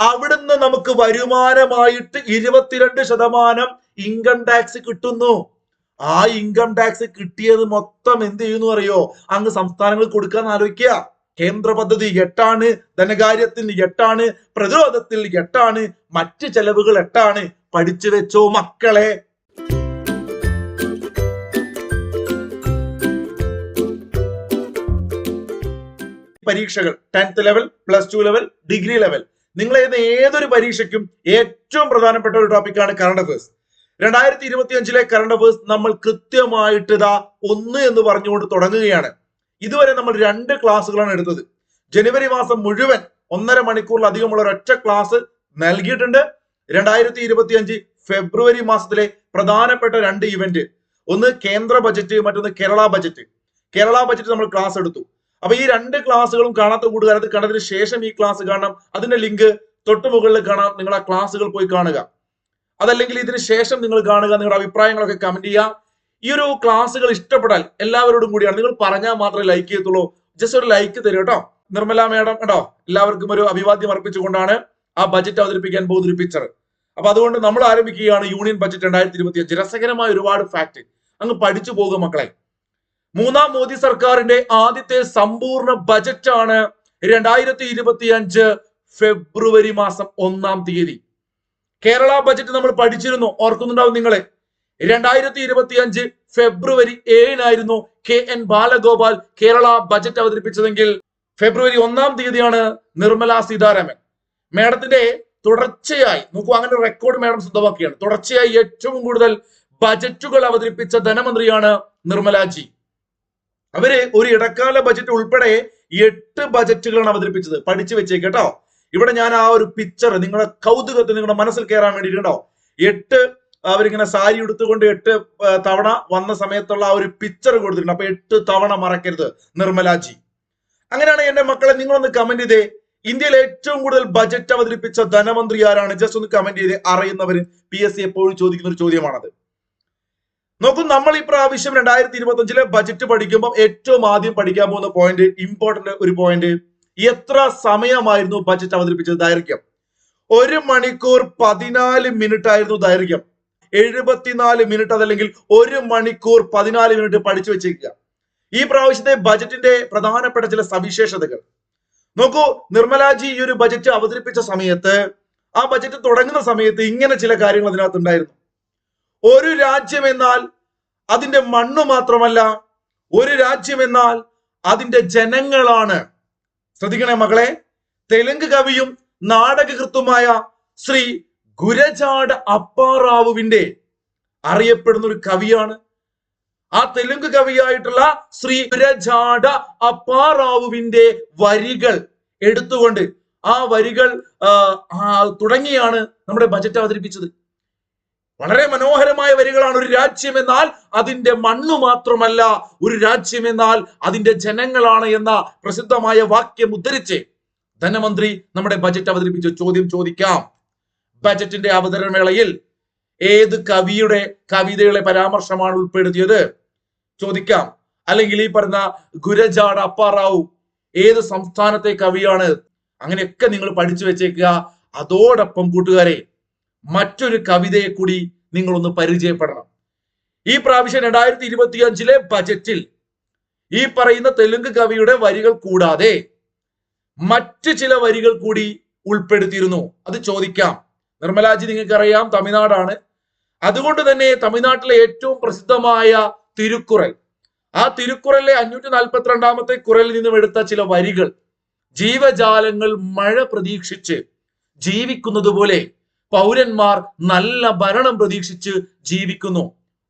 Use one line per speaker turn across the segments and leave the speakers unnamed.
അവിടുന്ന് നമുക്ക് വരുമാനമായിട്ട് ഇരുപത്തിരണ്ട് ശതമാനം ഇൻകം ടാക്സ് കിട്ടുന്നു. ആ ഇൻകം ടാക്സ് കിട്ടിയത് മൊത്തം എന്ത് ചെയ്യുന്നു അറിയോ? അങ്ങ് സംസ്ഥാനങ്ങൾ കൊടുക്കാൻ ആലോചിക്കുക. കേന്ദ്ര പദ്ധതി എട്ടാണ് ധനകാര്യത്തിൽ എട്ടാണ് പ്രതിരോധത്തിൽ എട്ടാണ് മറ്റ് ചെലവുകൾ എട്ടാണ്. പഠിച്ചു വെച്ചോ മക്കളെ. പരീക്ഷകൾ tenth level plus two level degree level നിങ്ങൾ എഴുതുന്ന ഏതൊരു പരീക്ഷയ്ക്കും ഏറ്റവും പ്രധാനപ്പെട്ട ഒരു ടോപ്പിക്കാണ് കറണ്ട് അഫേഴ്സ് രണ്ടായിരത്തി ഇരുപത്തി അഞ്ചിലെ കറണ്ട് അഫേഴ്സ് നമ്മൾ കൃത്യമായിട്ട് ഇതാ ഒന്ന് എന്ന് പറഞ്ഞുകൊണ്ട് തുടങ്ങുകയാണ്. ഇതുവരെ നമ്മൾ രണ്ട് ക്ലാസ്സുകളാണ് എടുത്തത്. ജനുവരി മാസം മുഴുവൻ ഒന്നര മണിക്കൂറിലധികമുള്ള ഒരൊറ്റ ക്ലാസ് നൽകിയിട്ടുണ്ട്. രണ്ടായിരത്തി ഇരുപത്തി അഞ്ച് ഫെബ്രുവരി മാസത്തിലെ പ്രധാനപ്പെട്ട രണ്ട് ഇവന്റ് ഒന്ന് കേന്ദ്ര ബജറ്റ് മറ്റൊന്ന് കേരള ബജറ്റ് കേരള ബജറ്റ് നമ്മൾ ക്ലാസ് എടുത്തു. അപ്പൊ ഈ രണ്ട് ക്ലാസ്സുകളും കാണാത്ത കൂട്ടുകാരത് കണ്ടതിന് ശേഷം ഈ ക്ലാസ് കാണാം അതിന്റെ ലിങ്ക് തൊട്ട് മുകളിൽ കാണാം. നിങ്ങൾ ആ ക്ലാസ്സുകൾ പോയി കാണുക. അതല്ലെങ്കിൽ ഇതിന് ശേഷം നിങ്ങൾ കാണുക നിങ്ങളുടെ അഭിപ്രായങ്ങളൊക്കെ കമന്റ് ചെയ്യുക. ഈ ഒരു ക്ലാസ്സുകൾ ഇഷ്ടപ്പെടാൻ എല്ലാവരോടും കൂടിയാണ്. നിങ്ങൾ പറഞ്ഞാൽ മാത്രമേ ലൈക്ക് ചെയ്യത്തുള്ളൂ. ജസ്റ്റ് ഒരു ലൈക്ക് തരും കേട്ടോ. നിർമ്മല മേഡം കേട്ടോ എല്ലാവർക്കും ഒരു അഭിവാദ്യം അർപ്പിച്ചുകൊണ്ടാണ് ആ ബജറ്റ് അവതരിപ്പിക്കാൻ പോകുന്ന ഒരു പിക്ചർ അപ്പൊ അതുകൊണ്ട് നമ്മൾ ആരംഭിക്കുകയാണ് യൂണിയൻ ബജറ്റ് രണ്ടായിരത്തി ഇരുപത്തി അഞ്ച് രസകരമായ ഒരുപാട് ഫാക്ട് അങ്ങ് പഠിച്ചു പോകുക മക്കളെ. മൂന്നാം മോദി സർക്കാരിന്റെ ആദ്യത്തെ സമ്പൂർണ ബജറ്റാണ് രണ്ടായിരത്തി ഇരുപത്തി അഞ്ച് ഫെബ്രുവരി മാസം ഒന്നാം തീയതി. കേരള ബജറ്റ് നമ്മൾ പഠിച്ചിരുന്നു. ഓർക്കുന്നുണ്ടാവും നിങ്ങളെ. രണ്ടായിരത്തി ഇരുപത്തി അഞ്ച് ഫെബ്രുവരി ഏഴിനായിരുന്നു K N Balagopal Kerala budget അവതരിപ്പിച്ചതെങ്കിൽ ഫെബ്രുവരി ഒന്നാം തീയതിയാണ് നിർമ്മല സീതാരാമൻ. മേഡത്തിന്റെ തുടർച്ചയായി നോക്കൂ അങ്ങനെ റെക്കോർഡ് മേഡം സ്വന്തമാക്കിയാണ്. തുടർച്ചയായി ഏറ്റവും കൂടുതൽ ബജറ്റുകൾ അവതരിപ്പിച്ച ധനമന്ത്രിയാണ് നിർമ്മലാജി. അവർ ഒരു ഇടക്കാല ബജറ്റ് ഉൾപ്പെടെ എട്ട് ബജറ്റുകളാണ് അവതരിപ്പിച്ചത്. പഠിച്ചു വെച്ചേക്ക് കേട്ടോ. ഇവിടെ ഞാൻ ആ ഒരു പിക്ചർ നിങ്ങളുടെ കൗതുകത്തിൽ നിങ്ങളുടെ മനസ്സിൽ കയറാൻ വേണ്ടിയിട്ടുണ്ടോ? എട്ട് അവരിങ്ങനെ സാരി ഉടുത്തുകൊണ്ട് എട്ട് തവണ വന്ന സമയത്തുള്ള ആ ഒരു പിക്ചർ കൊടുത്തിട്ടുണ്ട്. അപ്പൊ എട്ട് തവണ മറക്കരുത്. നിർമ്മലാജി. അങ്ങനെയാണ് എന്റെ മക്കളെ നിങ്ങളൊന്ന് കമന്റ് ചെയ്തേ. ഇന്ത്യയിൽ ഏറ്റവും കൂടുതൽ ബജറ്റ് അവതരിപ്പിച്ച ധനമന്ത്രി ആരാണ്? ജസ്റ്റ് ഒന്ന് കമന്റ് ചെയ്തേ. അറിയുന്നവർ പി എസ് സി എപ്പോഴും ചോദിക്കുന്ന ഒരു ചോദ്യമാണത്. നോക്കൂ നമ്മൾ ഈ പ്രാവശ്യം രണ്ടായിരത്തി ഇരുപത്തി അഞ്ചിലെ ബജറ്റ് പഠിക്കുമ്പോൾ ഏറ്റവും ആദ്യം പഠിക്കാൻ പോകുന്ന പോയിന്റ് ഇമ്പോർട്ടന്റ് ഒരു പോയിന്റ് എത്ര സമയമായിരുന്നു ബജറ്റ് അവതരിപ്പിച്ചത്? ദൈർഘ്യം. ഒരു മണിക്കൂർ പതിനാല് മിനിറ്റ് ആയിരുന്നു ദൈർഘ്യം. എഴുപത്തിനാല് മിനിറ്റ് അതല്ലെങ്കിൽ ഒരു മണിക്കൂർ പതിനാല് മിനിറ്റ് പഠിച്ചു വെച്ചേക്കുക ഈ പ്രാവശ്യത്തെ ബജറ്റിന്റെ പ്രധാനപ്പെട്ട ചില സവിശേഷതകൾ. നോക്കൂ നിർമ്മലാജി ഈ ഒരു ബജറ്റ് അവതരിപ്പിച്ച സമയത്ത് ആ ബജറ്റ് തുടങ്ങുന്ന സമയത്ത് ഇങ്ങനെ ചില കാര്യങ്ങൾ അതിനകത്ത് ഉണ്ടായിരുന്നു. ഒരു രാജ്യം എന്നാൽ അതിന്റെ മണ്ണ് മാത്രമല്ല ഒരു രാജ്യം എന്നാൽ അതിന്റെ ജനങ്ങളാണ്. ശ്രദ്ധിക്കണേ മകളെ തെലുങ്ക് കവിയും നാടകകൃത്തുമായ ശ്രീ ഗുരജാട് അപ്പാറാവുവിന്റെ അറിയപ്പെടുന്ന ഒരു കവിയാണ്. ആ തെലുങ്ക് കവിയായിട്ടുള്ള ശ്രീ ഗുരജാട അപ്പാറാവുവിന്റെ വരികൾ എടുത്തുകൊണ്ട് ആ വരികൾ തുടങ്ങിയാണ് നമ്മുടെ ബജറ്റ് അവതരിപ്പിച്ചത്. വളരെ മനോഹരമായ വരികളാണ് ഒരു രാജ്യം എന്നാൽ അതിന്റെ മണ്ണു മാത്രമല്ല ഒരു രാജ്യം എന്നാൽ അതിന്റെ ജനങ്ങളാണ് എന്ന പ്രസിദ്ധമായ വാക്യം ഉദ്ധരിച്ച് ധനമന്ത്രി നമ്മുടെ ബജറ്റ് അവതരിപ്പിച്ച ചോദ്യം ചോദിക്കാം. ബജറ്റിന്റെ അവതരണ വേളയിൽ ഏത് കവിയുടെ കവിതകളെ പരാമർശമാണ് ഉൾപ്പെടുത്തിയത്? ചോദിക്കാം. അല്ലെങ്കിൽ ഈ പറഞ്ഞ ഗുരജാട് അപ്പാറാവു ഏത് സംസ്ഥാനത്തെ കവിയാണ്? അങ്ങനെയൊക്കെ നിങ്ങൾ പഠിച്ചു വെച്ചേക്കുക. അതോടൊപ്പം കൂട്ടുകാരെ മറ്റൊരു കവിതയെ കൂടി നിങ്ങളൊന്ന് പരിചയപ്പെടണം. ഈ പ്രാവശ്യം രണ്ടായിരത്തി ഇരുപത്തി അഞ്ചിലെ ബജറ്റിൽ ഈ പറയുന്ന തെലുങ്ക് കവിയുടെ വരികൾ കൂടാതെ മറ്റ് ചില വരികൾ കൂടി ഉൾപ്പെടുത്തിയിരുന്നു. അത് ചോദിക്കാം. നിർമ്മലാജി നിങ്ങൾക്കറിയാം തമിഴ്നാടാണ്. അതുകൊണ്ട് തന്നെ തമിഴ്നാട്ടിലെ ഏറ്റവും പ്രസിദ്ധമായ തിരുക്കുറൽ ആ തിരുക്കുറലിലെ അഞ്ഞൂറ്റി നാൽപ്പത്തിരണ്ടാമത്തെ കുറലിൽ നിന്നും എടുത്ത ചില വരികൾ ജീവജാലങ്ങൾ മഴ പ്രതീക്ഷിച്ച് ജീവിക്കുന്നത് പോലെ പൗരന്മാർ നല്ല ഭരണം പ്രതീക്ഷിച്ച് ജീവിക്കുന്നു.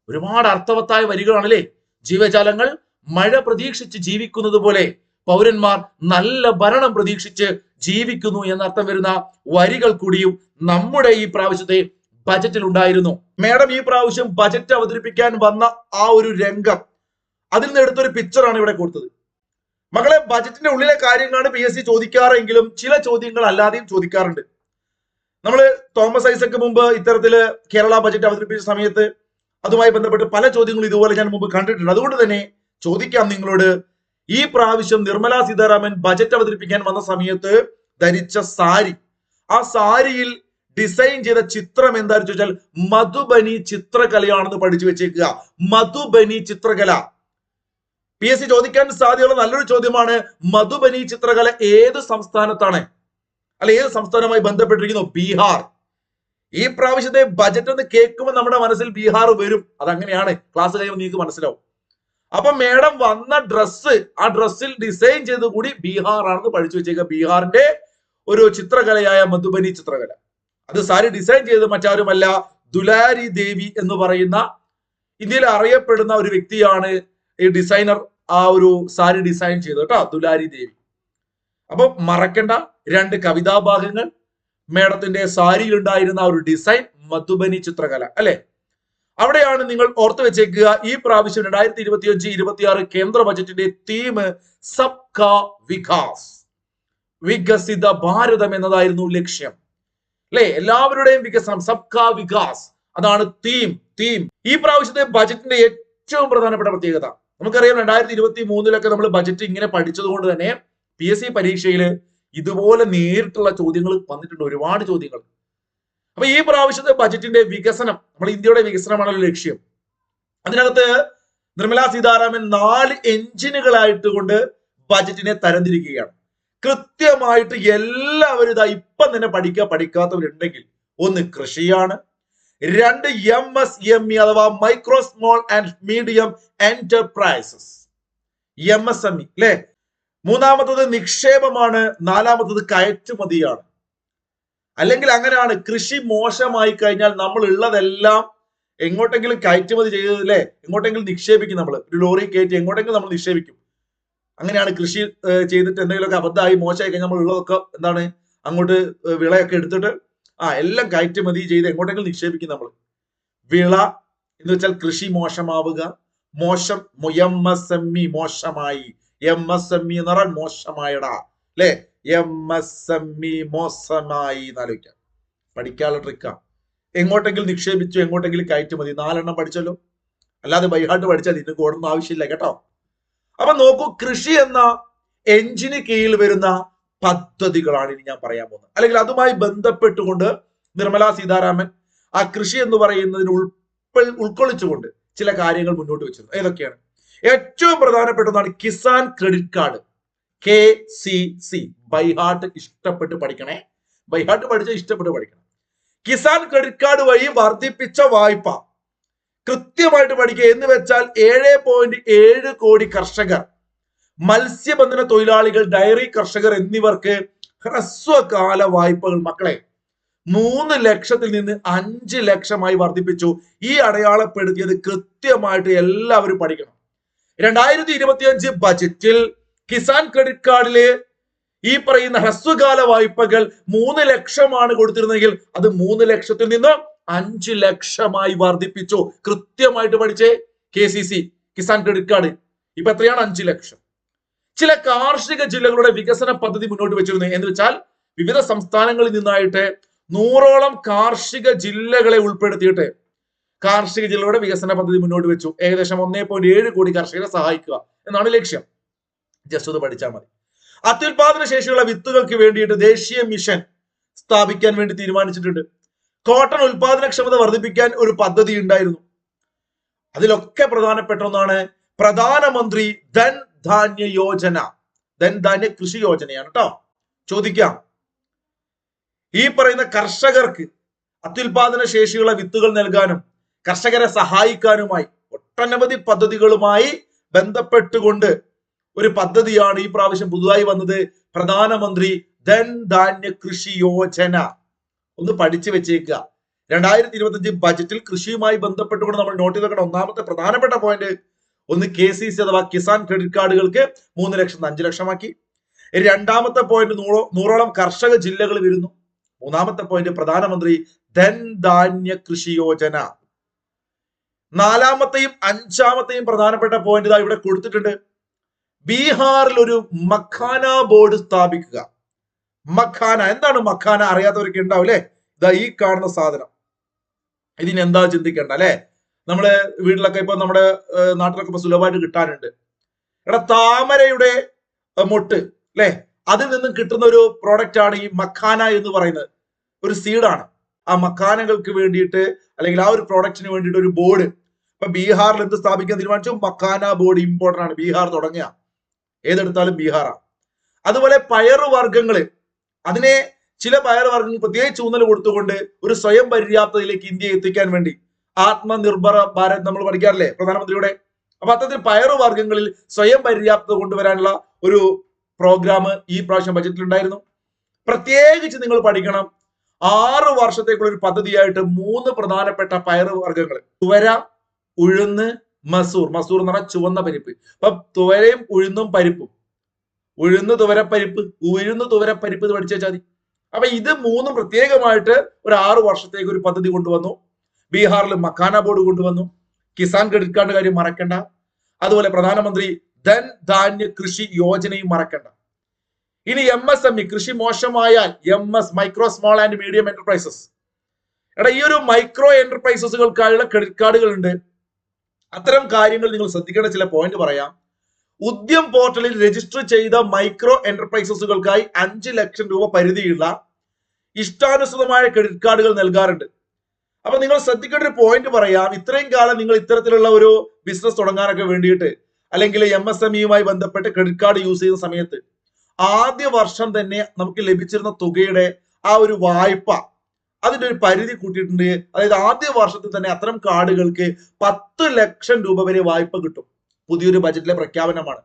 ഒരുപാട് അർത്ഥവത്തായ വരികളാണല്ലേ? ജീവജാലങ്ങൾ മഴ പ്രതീക്ഷിച്ച് ജീവിക്കുന്നത് പോലെ പൗരന്മാർ നല്ല ഭരണം പ്രതീക്ഷിച്ച് ജീവിക്കുന്നു എന്നർത്ഥം വരുന്ന വരികൾ കൂടിയും നമ്മുടെ ഈ പ്രാവശ്യത്തെ ബജറ്റിൽ ഉണ്ടായിരുന്നു. മേഡം ഈ പ്രാവശ്യം ബജറ്റ് അവതരിപ്പിക്കാൻ വന്ന ആ ഒരു രംഗം അതിൽ നിന്ന് എടുത്തൊരു പിക്ചറാണ് ഇവിടെ കൊടുത്തത്. മകളെ ബജറ്റിന്റെ ഉള്ളിലെ കാര്യങ്ങളാണ് പി എസ് സി ചോദിക്കാറെങ്കിലും ചില ചോദ്യങ്ങൾ അല്ലാതെയും ചോദിക്കാറുണ്ട്. നമ്മൾ തോമസ് ഐസക്ക് മുമ്പ് ഇത്തരത്തിൽ കേരള ബജറ്റ് അവതരിപ്പിച്ച സമയത്ത് അതുമായി ബന്ധപ്പെട്ട് പല ചോദ്യങ്ങളും ഇതുപോലെ ഞാൻ മുമ്പ് കണ്ടിട്ടുണ്ട്. അതുകൊണ്ട് തന്നെ ചോദിക്കാം നിങ്ങളോട്. ഈ പ്രാവശ്യം നിർമ്മല സീതാരാമൻ ബജറ്റ് അവതരിപ്പിക്കാൻ വന്ന സമയത്ത് ധരിച്ച സാരി. ആ സാരിയിൽ ഡിസൈൻ ചെയ്ത ചിത്രം എന്താണെന്ന് ചോദിച്ചാൽ മധുബനി ചിത്രകലയാണെന്ന് പഠിച്ചു വെച്ചേക്കുക. മധുബനി ചിത്രകല. പി എസ് സി ചോദിക്കാൻ സാധ്യതയുള്ള നല്ലൊരു ചോദ്യമാണ് മധുബനി ചിത്രകല ഏത് സംസ്ഥാനത്താണ്? അല്ല ഏത് സംസ്ഥാനവുമായി ബന്ധപ്പെട്ടിരിക്കുന്നു? ബീഹാർ. ഈ പ്രാവശ്യത്തെ ബജറ്റ് എന്ന് കേൾക്കുമ്പോൾ നമ്മുടെ മനസ്സിൽ ബീഹാർ വരും. അതങ്ങനെയാണ്. ക്ലാസ് കഴിയുമ്പോൾ നിങ്ങൾക്ക് മനസ്സിലാവും. അപ്പൊ മേഡം വന്ന ഡ്രസ്സ് ആ ഡ്രസ്സിൽ ഡിസൈൻ ചെയ്ത് കൂടി ബീഹാർ ആണെന്ന് പഠിച്ചു വെച്ചേക്കുക. ബീഹാറിന്റെ ഒരു ചിത്രകലയായ മധുബനി ചിത്രകല. അത് സാരി ഡിസൈൻ ചെയ്ത് മറ്റാരുമല്ല ദുലാരി ദേവി എന്ന് പറയുന്ന ഇന്ത്യയിൽ അറിയപ്പെടുന്ന ഒരു വ്യക്തിയാണ് ഈ ഡിസൈനർ ആ ഒരു സാരി ഡിസൈൻ ചെയ്തത് കേട്ടോ ദുലാരി ദേവി. അപ്പൊ മറക്കണ്ട രണ്ട് കവിതാഭാഗങ്ങൾ. മേഡത്തിന്റെ ആ ഒരു ഡിസൈൻ മധുബനി ചിത്രകല അല്ലെ? അവിടെയാണ് നിങ്ങൾ ഓർത്തു വെച്ചേക്കുക ഈ പ്രാവശ്യം രണ്ടായിരത്തി ഇരുപത്തി അഞ്ച് ഇരുപത്തിയാറ് കേന്ദ്ര ബജറ്റിന്റെ തീം സബ്കാ വികാസ്. വികസിത ഭാരതം എന്നതായിരുന്നു ലക്ഷ്യം. അല്ലെ? എല്ലാവരുടെയും വികസനം സബ്കാ വികാസ്. അതാണ് തീം തീം ഈ പ്രാവശ്യത്തെ ബജറ്റിന്റെ ഏറ്റവും പ്രധാനപ്പെട്ട പ്രത്യേകത. നമുക്കറിയാം രണ്ടായിരത്തി ഇരുപത്തി മൂന്നിലൊക്കെ നമ്മൾ ബജറ്റ് ഇങ്ങനെ പഠിച്ചത് കൊണ്ട് തന്നെ പി എസ് സി പരീക്ഷയിൽ ഇതുപോലെ നേരിട്ടുള്ള ചോദ്യങ്ങൾ വന്നിട്ടുണ്ട് ഒരുപാട് ചോദ്യങ്ങൾ. അപ്പൊ ഈ പ്രാവശ്യത്തെ ബജറ്റിന്റെ വികസനം നമ്മൾ ഇന്ത്യയുടെ വികസനമാണല്ലോ ലക്ഷ്യം. അതിനകത്ത് നിർമ്മലാ സീതാരാമൻ നാല് എഞ്ചിനുകളായിട്ട് കൊണ്ട് ബജറ്റിനെ തരംതിരിക്കുകയാണ്. കൃത്യമായിട്ട് എല്ലാവരും ഇതാ ഇപ്പം തന്നെ പഠിക്കുക പഠിക്കാത്തവരുണ്ടെങ്കിൽ ഒന്ന് കൃഷിയാണ് രണ്ട് എം എസ് എം ഇ അഥവാ micro small and medium enterprises M S M E അല്ലെ മൂന്നാമത്തത് നിക്ഷേപമാണ് നാലാമത്തത് കയറ്റുമതിയാണ്. അല്ലെങ്കിൽ അങ്ങനെയാണ് കൃഷി മോശമായി കഴിഞ്ഞാൽ നമ്മൾ ഉള്ളതെല്ലാം എങ്ങോട്ടെങ്കിലും കയറ്റുമതി ചെയ്തതല്ലേ എങ്ങോട്ടെങ്കിലും നിക്ഷേപിക്കും നമ്മൾ ഒരു ലോറി കയറ്റി എങ്ങോട്ടെങ്കിലും നമ്മൾ നിക്ഷേപിക്കും. അങ്ങനെയാണ് കൃഷി ചെയ്തിട്ട് എന്തെങ്കിലുമൊക്കെ അബദ്ധമായി മോശമായി കഴിഞ്ഞാൽ നമ്മൾ ഉള്ളതൊക്കെ എന്താണ് അങ്ങോട്ട് വിളയൊക്കെ എടുത്തിട്ട് ആ എല്ലാം കയറ്റുമതി ചെയ്ത് എങ്ങോട്ടെങ്കിലും നിക്ഷേപിക്കും നമ്മൾ വിള എന്ന് വെച്ചാൽ കൃഷി മോശമാവുക മോശം ഇ മോശമായി. എം എസ് എം ഇ എന്ന് പറഞ്ഞാൽ മോശമായടാ. അല്ലെ? എം എസ് എം ഇ മോശമായി എന്നാലോചിക്കാം പഠിക്കാനുള്ള ട്രിക്കാ എങ്ങോട്ടെങ്കിലും നിക്ഷേപിച്ചു എങ്ങോട്ടെങ്കിലും കയറ്റുമതി നാലെണ്ണം പഠിച്ചല്ലോ. അല്ലാതെ ബൈഹാട്ട് പഠിച്ചാൽ ഇതിന് കോടൊന്നും ആവശ്യമില്ല കേട്ടോ. അപ്പൊ നോക്കൂ കൃഷി എന്ന എഞ്ചിന് കീഴിൽ വരുന്ന പദ്ധതികളാണ് ഇനി ഞാൻ പറയാൻ പോകുന്നത്. അല്ലെങ്കിൽ അതുമായി ബന്ധപ്പെട്ടുകൊണ്ട് നിർമ്മലാ സീതാരാമൻ ആ കൃഷി എന്ന് പറയുന്നതിന് ഉൾപ്പെ ഉൾക്കൊള്ളിച്ചുകൊണ്ട് ചില കാര്യങ്ങൾ മുന്നോട്ട് വെച്ചിരുന്നു. ഏതൊക്കെയാണ്? ഏറ്റവും പ്രധാനപ്പെട്ടതാണ് Kisan credit card. K C C by heart ഇഷ്ടപ്പെട്ട് പഠിക്കണേ. ബൈഹാർട്ട് പഠിച്ച ഇഷ്ടപ്പെട്ട് പഠിക്കണം. കിസാൻ ക്രെഡിറ്റ് കാർഡ് വഴി വർദ്ധിപ്പിച്ച വായ്പ. കൃത്യമായിട്ട് പഠിക്കുക. എന്ന് വെച്ചാൽ ഏഴ് പോയിന്റ് ഏഴ് കോടി കർഷകർ മത്സ്യബന്ധന തൊഴിലാളികൾ ഡയറി കർഷകർ എന്നിവർക്ക് ഹ്രസ്വകാല വായ്പകൾ. മക്കളെ മൂന്ന് ലക്ഷത്തിൽ നിന്ന് അഞ്ച് ലക്ഷമായി വർദ്ധിപ്പിച്ചു. ഈ അടയാളപ്പെടുത്തിയത് കൃത്യമായിട്ട് എല്ലാവരും പഠിക്കണം. രണ്ടായിരത്തി ഇരുപത്തി അഞ്ച് ബജറ്റിൽ കിസാൻ ക്രെഡിറ്റ് കാർഡിൽ ഈ പറയുന്ന ഹ്രസ്വകാല വായ്പകൾ മൂന്ന് ലക്ഷമാണ് കൊടുത്തിരുന്നെങ്കിൽ അത് മൂന്ന് ലക്ഷത്തിൽ നിന്ന് അഞ്ച് ലക്ഷമായി വർദ്ധിപ്പിച്ചു. കൃത്യമായിട്ട് പഠിച്ചേ K C C Kisan credit card ഇപ്പൊ എത്രയാണ്? അഞ്ച് ലക്ഷം. ചില കാർഷിക ജില്ലകളുടെ വികസന പദ്ധതി മുന്നോട്ട് വെച്ചിരുന്നു. എന്ന് വെച്ചാൽ വിവിധ സംസ്ഥാനങ്ങളിൽ നിന്നായിട്ട് നൂറോളം കാർഷിക ജില്ലകളെ ഉൾപ്പെടുത്തിയിട്ട് കാർഷിക ജില്ലകളുടെ വികസന പദ്ധതി മുന്നോട്ട് വെച്ചു. ഏകദേശം ഒന്നേ പോയിന്റ് ഏഴ് കോടി കർഷകരെ സഹായിക്കുക എന്നാണ് ലക്ഷ്യം. ജസ്റ്റ് ഒന്ന് പഠിച്ചാൽ മതി. അത്യുൽപാദന ശേഷിയുള്ള വിത്തുകൾക്ക് വേണ്ടിയിട്ട് ദേശീയ മിഷൻ സ്ഥാപിക്കാൻ വേണ്ടി തീരുമാനിച്ചിട്ടുണ്ട്. കോട്ടൺ ഉൽപാദനക്ഷമത വർദ്ധിപ്പിക്കാൻ ഒരു പദ്ധതി ഉണ്ടായിരുന്നു. അതിലൊക്കെ പ്രധാനപ്പെട്ട ഒന്നാണ് പ്രധാനമന്ത്രി ധൻ ധാന്യ യോജന. ധൻ ധാന്യ കൃഷി യോജനയാണ് കേട്ടോ ചോദിക്കാം. ഈ പറയുന്ന കർഷകർക്ക് അത്യുൽപാദന ശേഷിയുള്ള വിത്തുകൾ നൽകാനും കർഷകരെ സഹായിക്കാനുമായി ഒട്ടനവധി പദ്ധതികളുമായി ബന്ധപ്പെട്ടുകൊണ്ട് ഒരു പദ്ധതിയാണ് ഈ പ്രാവശ്യം പുതുതായി വന്നത് പ്രധാനമന്ത്രി ധൻ ധാന്യ കൃഷി യോജന. ഒന്ന് പഠിച്ചു വെച്ചേക്കുക. രണ്ടായിരത്തി ഇരുപത്തിയഞ്ച് ബജറ്റിൽ കൃഷിയുമായി ബന്ധപ്പെട്ടുകൊണ്ട് നമ്മൾ നോട്ട് ചെയ്തേക്കണം. ഒന്നാമത്തെ പ്രധാനപ്പെട്ട പോയിന്റ് ഒന്ന് കെ സി സി അഥവാ കിസാൻ ക്രെഡിറ്റ് കാർഡുകൾക്ക് മൂന്ന് ലക്ഷം അഞ്ച് ലക്ഷമാക്കി. രണ്ടാമത്തെ പോയിന്റ് നൂറോ നൂറോളം കർഷക ജില്ലകൾ വരുന്നു. മൂന്നാമത്തെ പോയിന്റ് പ്രധാനമന്ത്രി ധൻ ധാന്യ കൃഷി യോജന. നാലാമത്തെയും അഞ്ചാമത്തെയും പ്രധാനപ്പെട്ട പോയിന്റ് ഇതാ ഇവിടെ കൊടുത്തിട്ടുണ്ട്. ബീഹാറിൽ ഒരു മഖാന ബോർഡ് സ്ഥാപിക്കുക. മഖാന എന്താണ് മഖാന? അറിയാത്തവരൊക്കെ ഉണ്ടാവും അല്ലെ? ഇതാ ഈ കാണുന്ന സാധനം. ഇതിന് എന്താ ചിന്തിക്കണ്ട അല്ലെ? നമ്മൾ വീട്ടിലൊക്കെ ഇപ്പൊ നമ്മുടെ നാട്ടിലൊക്കെ ഇപ്പൊ സുലഭമായിട്ട് കിട്ടാനുണ്ട്. എടാ താമരയുടെ മൊട്ട് അല്ലെ? അതിൽ നിന്നും കിട്ടുന്ന ഒരു പ്രോഡക്റ്റ് ആണ് ഈ മഖാന എന്ന് പറയുന്നത്. ഒരു സീഡാണ് ആ മക്കാനകൾക്ക് വേണ്ടിയിട്ട് അല്ലെങ്കിൽ ആ ഒരു പ്രോഡക്റ്റിന് വേണ്ടിയിട്ട് ഒരു ബോർഡ് ഇപ്പൊ ബീഹാറിൽ എന്ത് സ്ഥാപിക്കാൻ തീരുമാനിച്ചു? മക്കാന ബോർഡ് ഇമ്പോർട്ടന്റ് ആണ്. ബീഹാർ തുടങ്ങിയ ഏതെടുത്താലും ബീഹാറാണ്. അതുപോലെ പയറുവർഗങ്ങൾ അതിനെ ചില പയർ വർഗങ്ങൾ പ്രത്യേകിച്ച് ഊന്നൽ കൊടുത്തുകൊണ്ട് ഒരു സ്വയം പര്യാപ്തതയിലേക്ക് ഇന്ത്യയെ എത്തിക്കാൻ വേണ്ടി ആത്മനിർഭർ ഭാരത് നമ്മൾ പഠിക്കാറില്ലേ? പ്രധാനമന്ത്രിയുടെ. അപ്പൊ അത്തരത്തിൽ പയറുവർഗങ്ങളിൽ സ്വയം പര്യാപ്തത കൊണ്ടുവരാനുള്ള ഒരു പ്രോഗ്രാം ഈ പ്രാവശ്യം ബജറ്റിൽ ഉണ്ടായിരുന്നു. പ്രത്യേകിച്ച് നിങ്ങൾ പഠിക്കണം. ആറ് വർഷത്തേക്കുള്ള ഒരു പദ്ധതിയായിട്ട് മൂന്ന് പ്രധാനപ്പെട്ട പയറുവർഗങ്ങൾ തുവര ഉഴുന്ന് മസൂർ. മസൂർ എന്ന് പറഞ്ഞാൽ ചുവന്ന പരിപ്പ്. അപ്പൊ തുവരയും ഉഴുന്നും പരിപ്പും. ഉഴുന്ന് തുവരപ്പരിപ്പ് ഉഴുന്ന് തുവരപ്പരിപ്പ് എന്ന് പഠിച്ചു വെച്ചാൽ മതി. അപ്പൊ ഇത് മൂന്നും പ്രത്യേകമായിട്ട് ഒരു ആറ് വർഷത്തേക്ക് ഒരു പദ്ധതി കൊണ്ടുവന്നു. ബീഹാറിൽ മക്കാന ബോർഡ് കൊണ്ടുവന്നു. കിസാൻ ക്രെഡിറ്റ് കാർഡ് കാര്യം മറക്കണ്ട. അതുപോലെ പ്രധാനമന്ത്രി ധൻ ധാന്യ കൃഷി യോജനയും മറക്കണ്ട. ഇനി എം എസ് എം ഇ കൃഷി മോശമായാൽ M S micro small and medium enterprises എടാ ഈ ഒരു മൈക്രോ എന്റർപ്രൈസസുകൾക്കായുള്ള ക്രെഡിറ്റ് കാർഡുകൾ ഉണ്ട് അത്തരം കാര്യങ്ങൾ നിങ്ങൾ ശ്രദ്ധിക്കേണ്ട ചില പോയിന്റ് പറയാം. ഉദ്യം പോർട്ടലിൽ രജിസ്റ്റർ ചെയ്ത മൈക്രോ എന്റർപ്രൈസസുകൾക്കായി അഞ്ച് ലക്ഷം രൂപ പരിധിയുള്ള ഇഷ്ടാനുസൃതമായ ക്രെഡിറ്റ് കാർഡുകൾ നൽകാറുണ്ട്. അപ്പൊ നിങ്ങൾ ശ്രദ്ധിക്കേണ്ട ഒരു പോയിന്റ് പറയാം. ഇത്രയും കാലം നിങ്ങൾ ഇത്തരത്തിലുള്ള ഒരു ബിസിനസ് തുടങ്ങാനൊക്കെ വേണ്ടിയിട്ട് അല്ലെങ്കിൽ എം എസ് എം ഇയുമായി ബന്ധപ്പെട്ട് ക്രെഡിറ്റ് കാർഡ് യൂസ് ചെയ്യുന്ന സമയത്ത് ആദ്യ വർഷം തന്നെ നമുക്ക് ലഭിച്ചിരുന്ന തുകയുടെ ആ ഒരു വായ്പ അതിന്റെ ഒരു പരിധി കൂട്ടിയിട്ടുണ്ട്. അതായത് ആദ്യ വർഷത്തിൽ തന്നെ അത്തരം കാർഡുകൾക്ക് പത്ത് ലക്ഷം രൂപ വരെ വായ്പ കിട്ടും. പുതിയൊരു ബജറ്റിലെ പ്രഖ്യാപനമാണ്.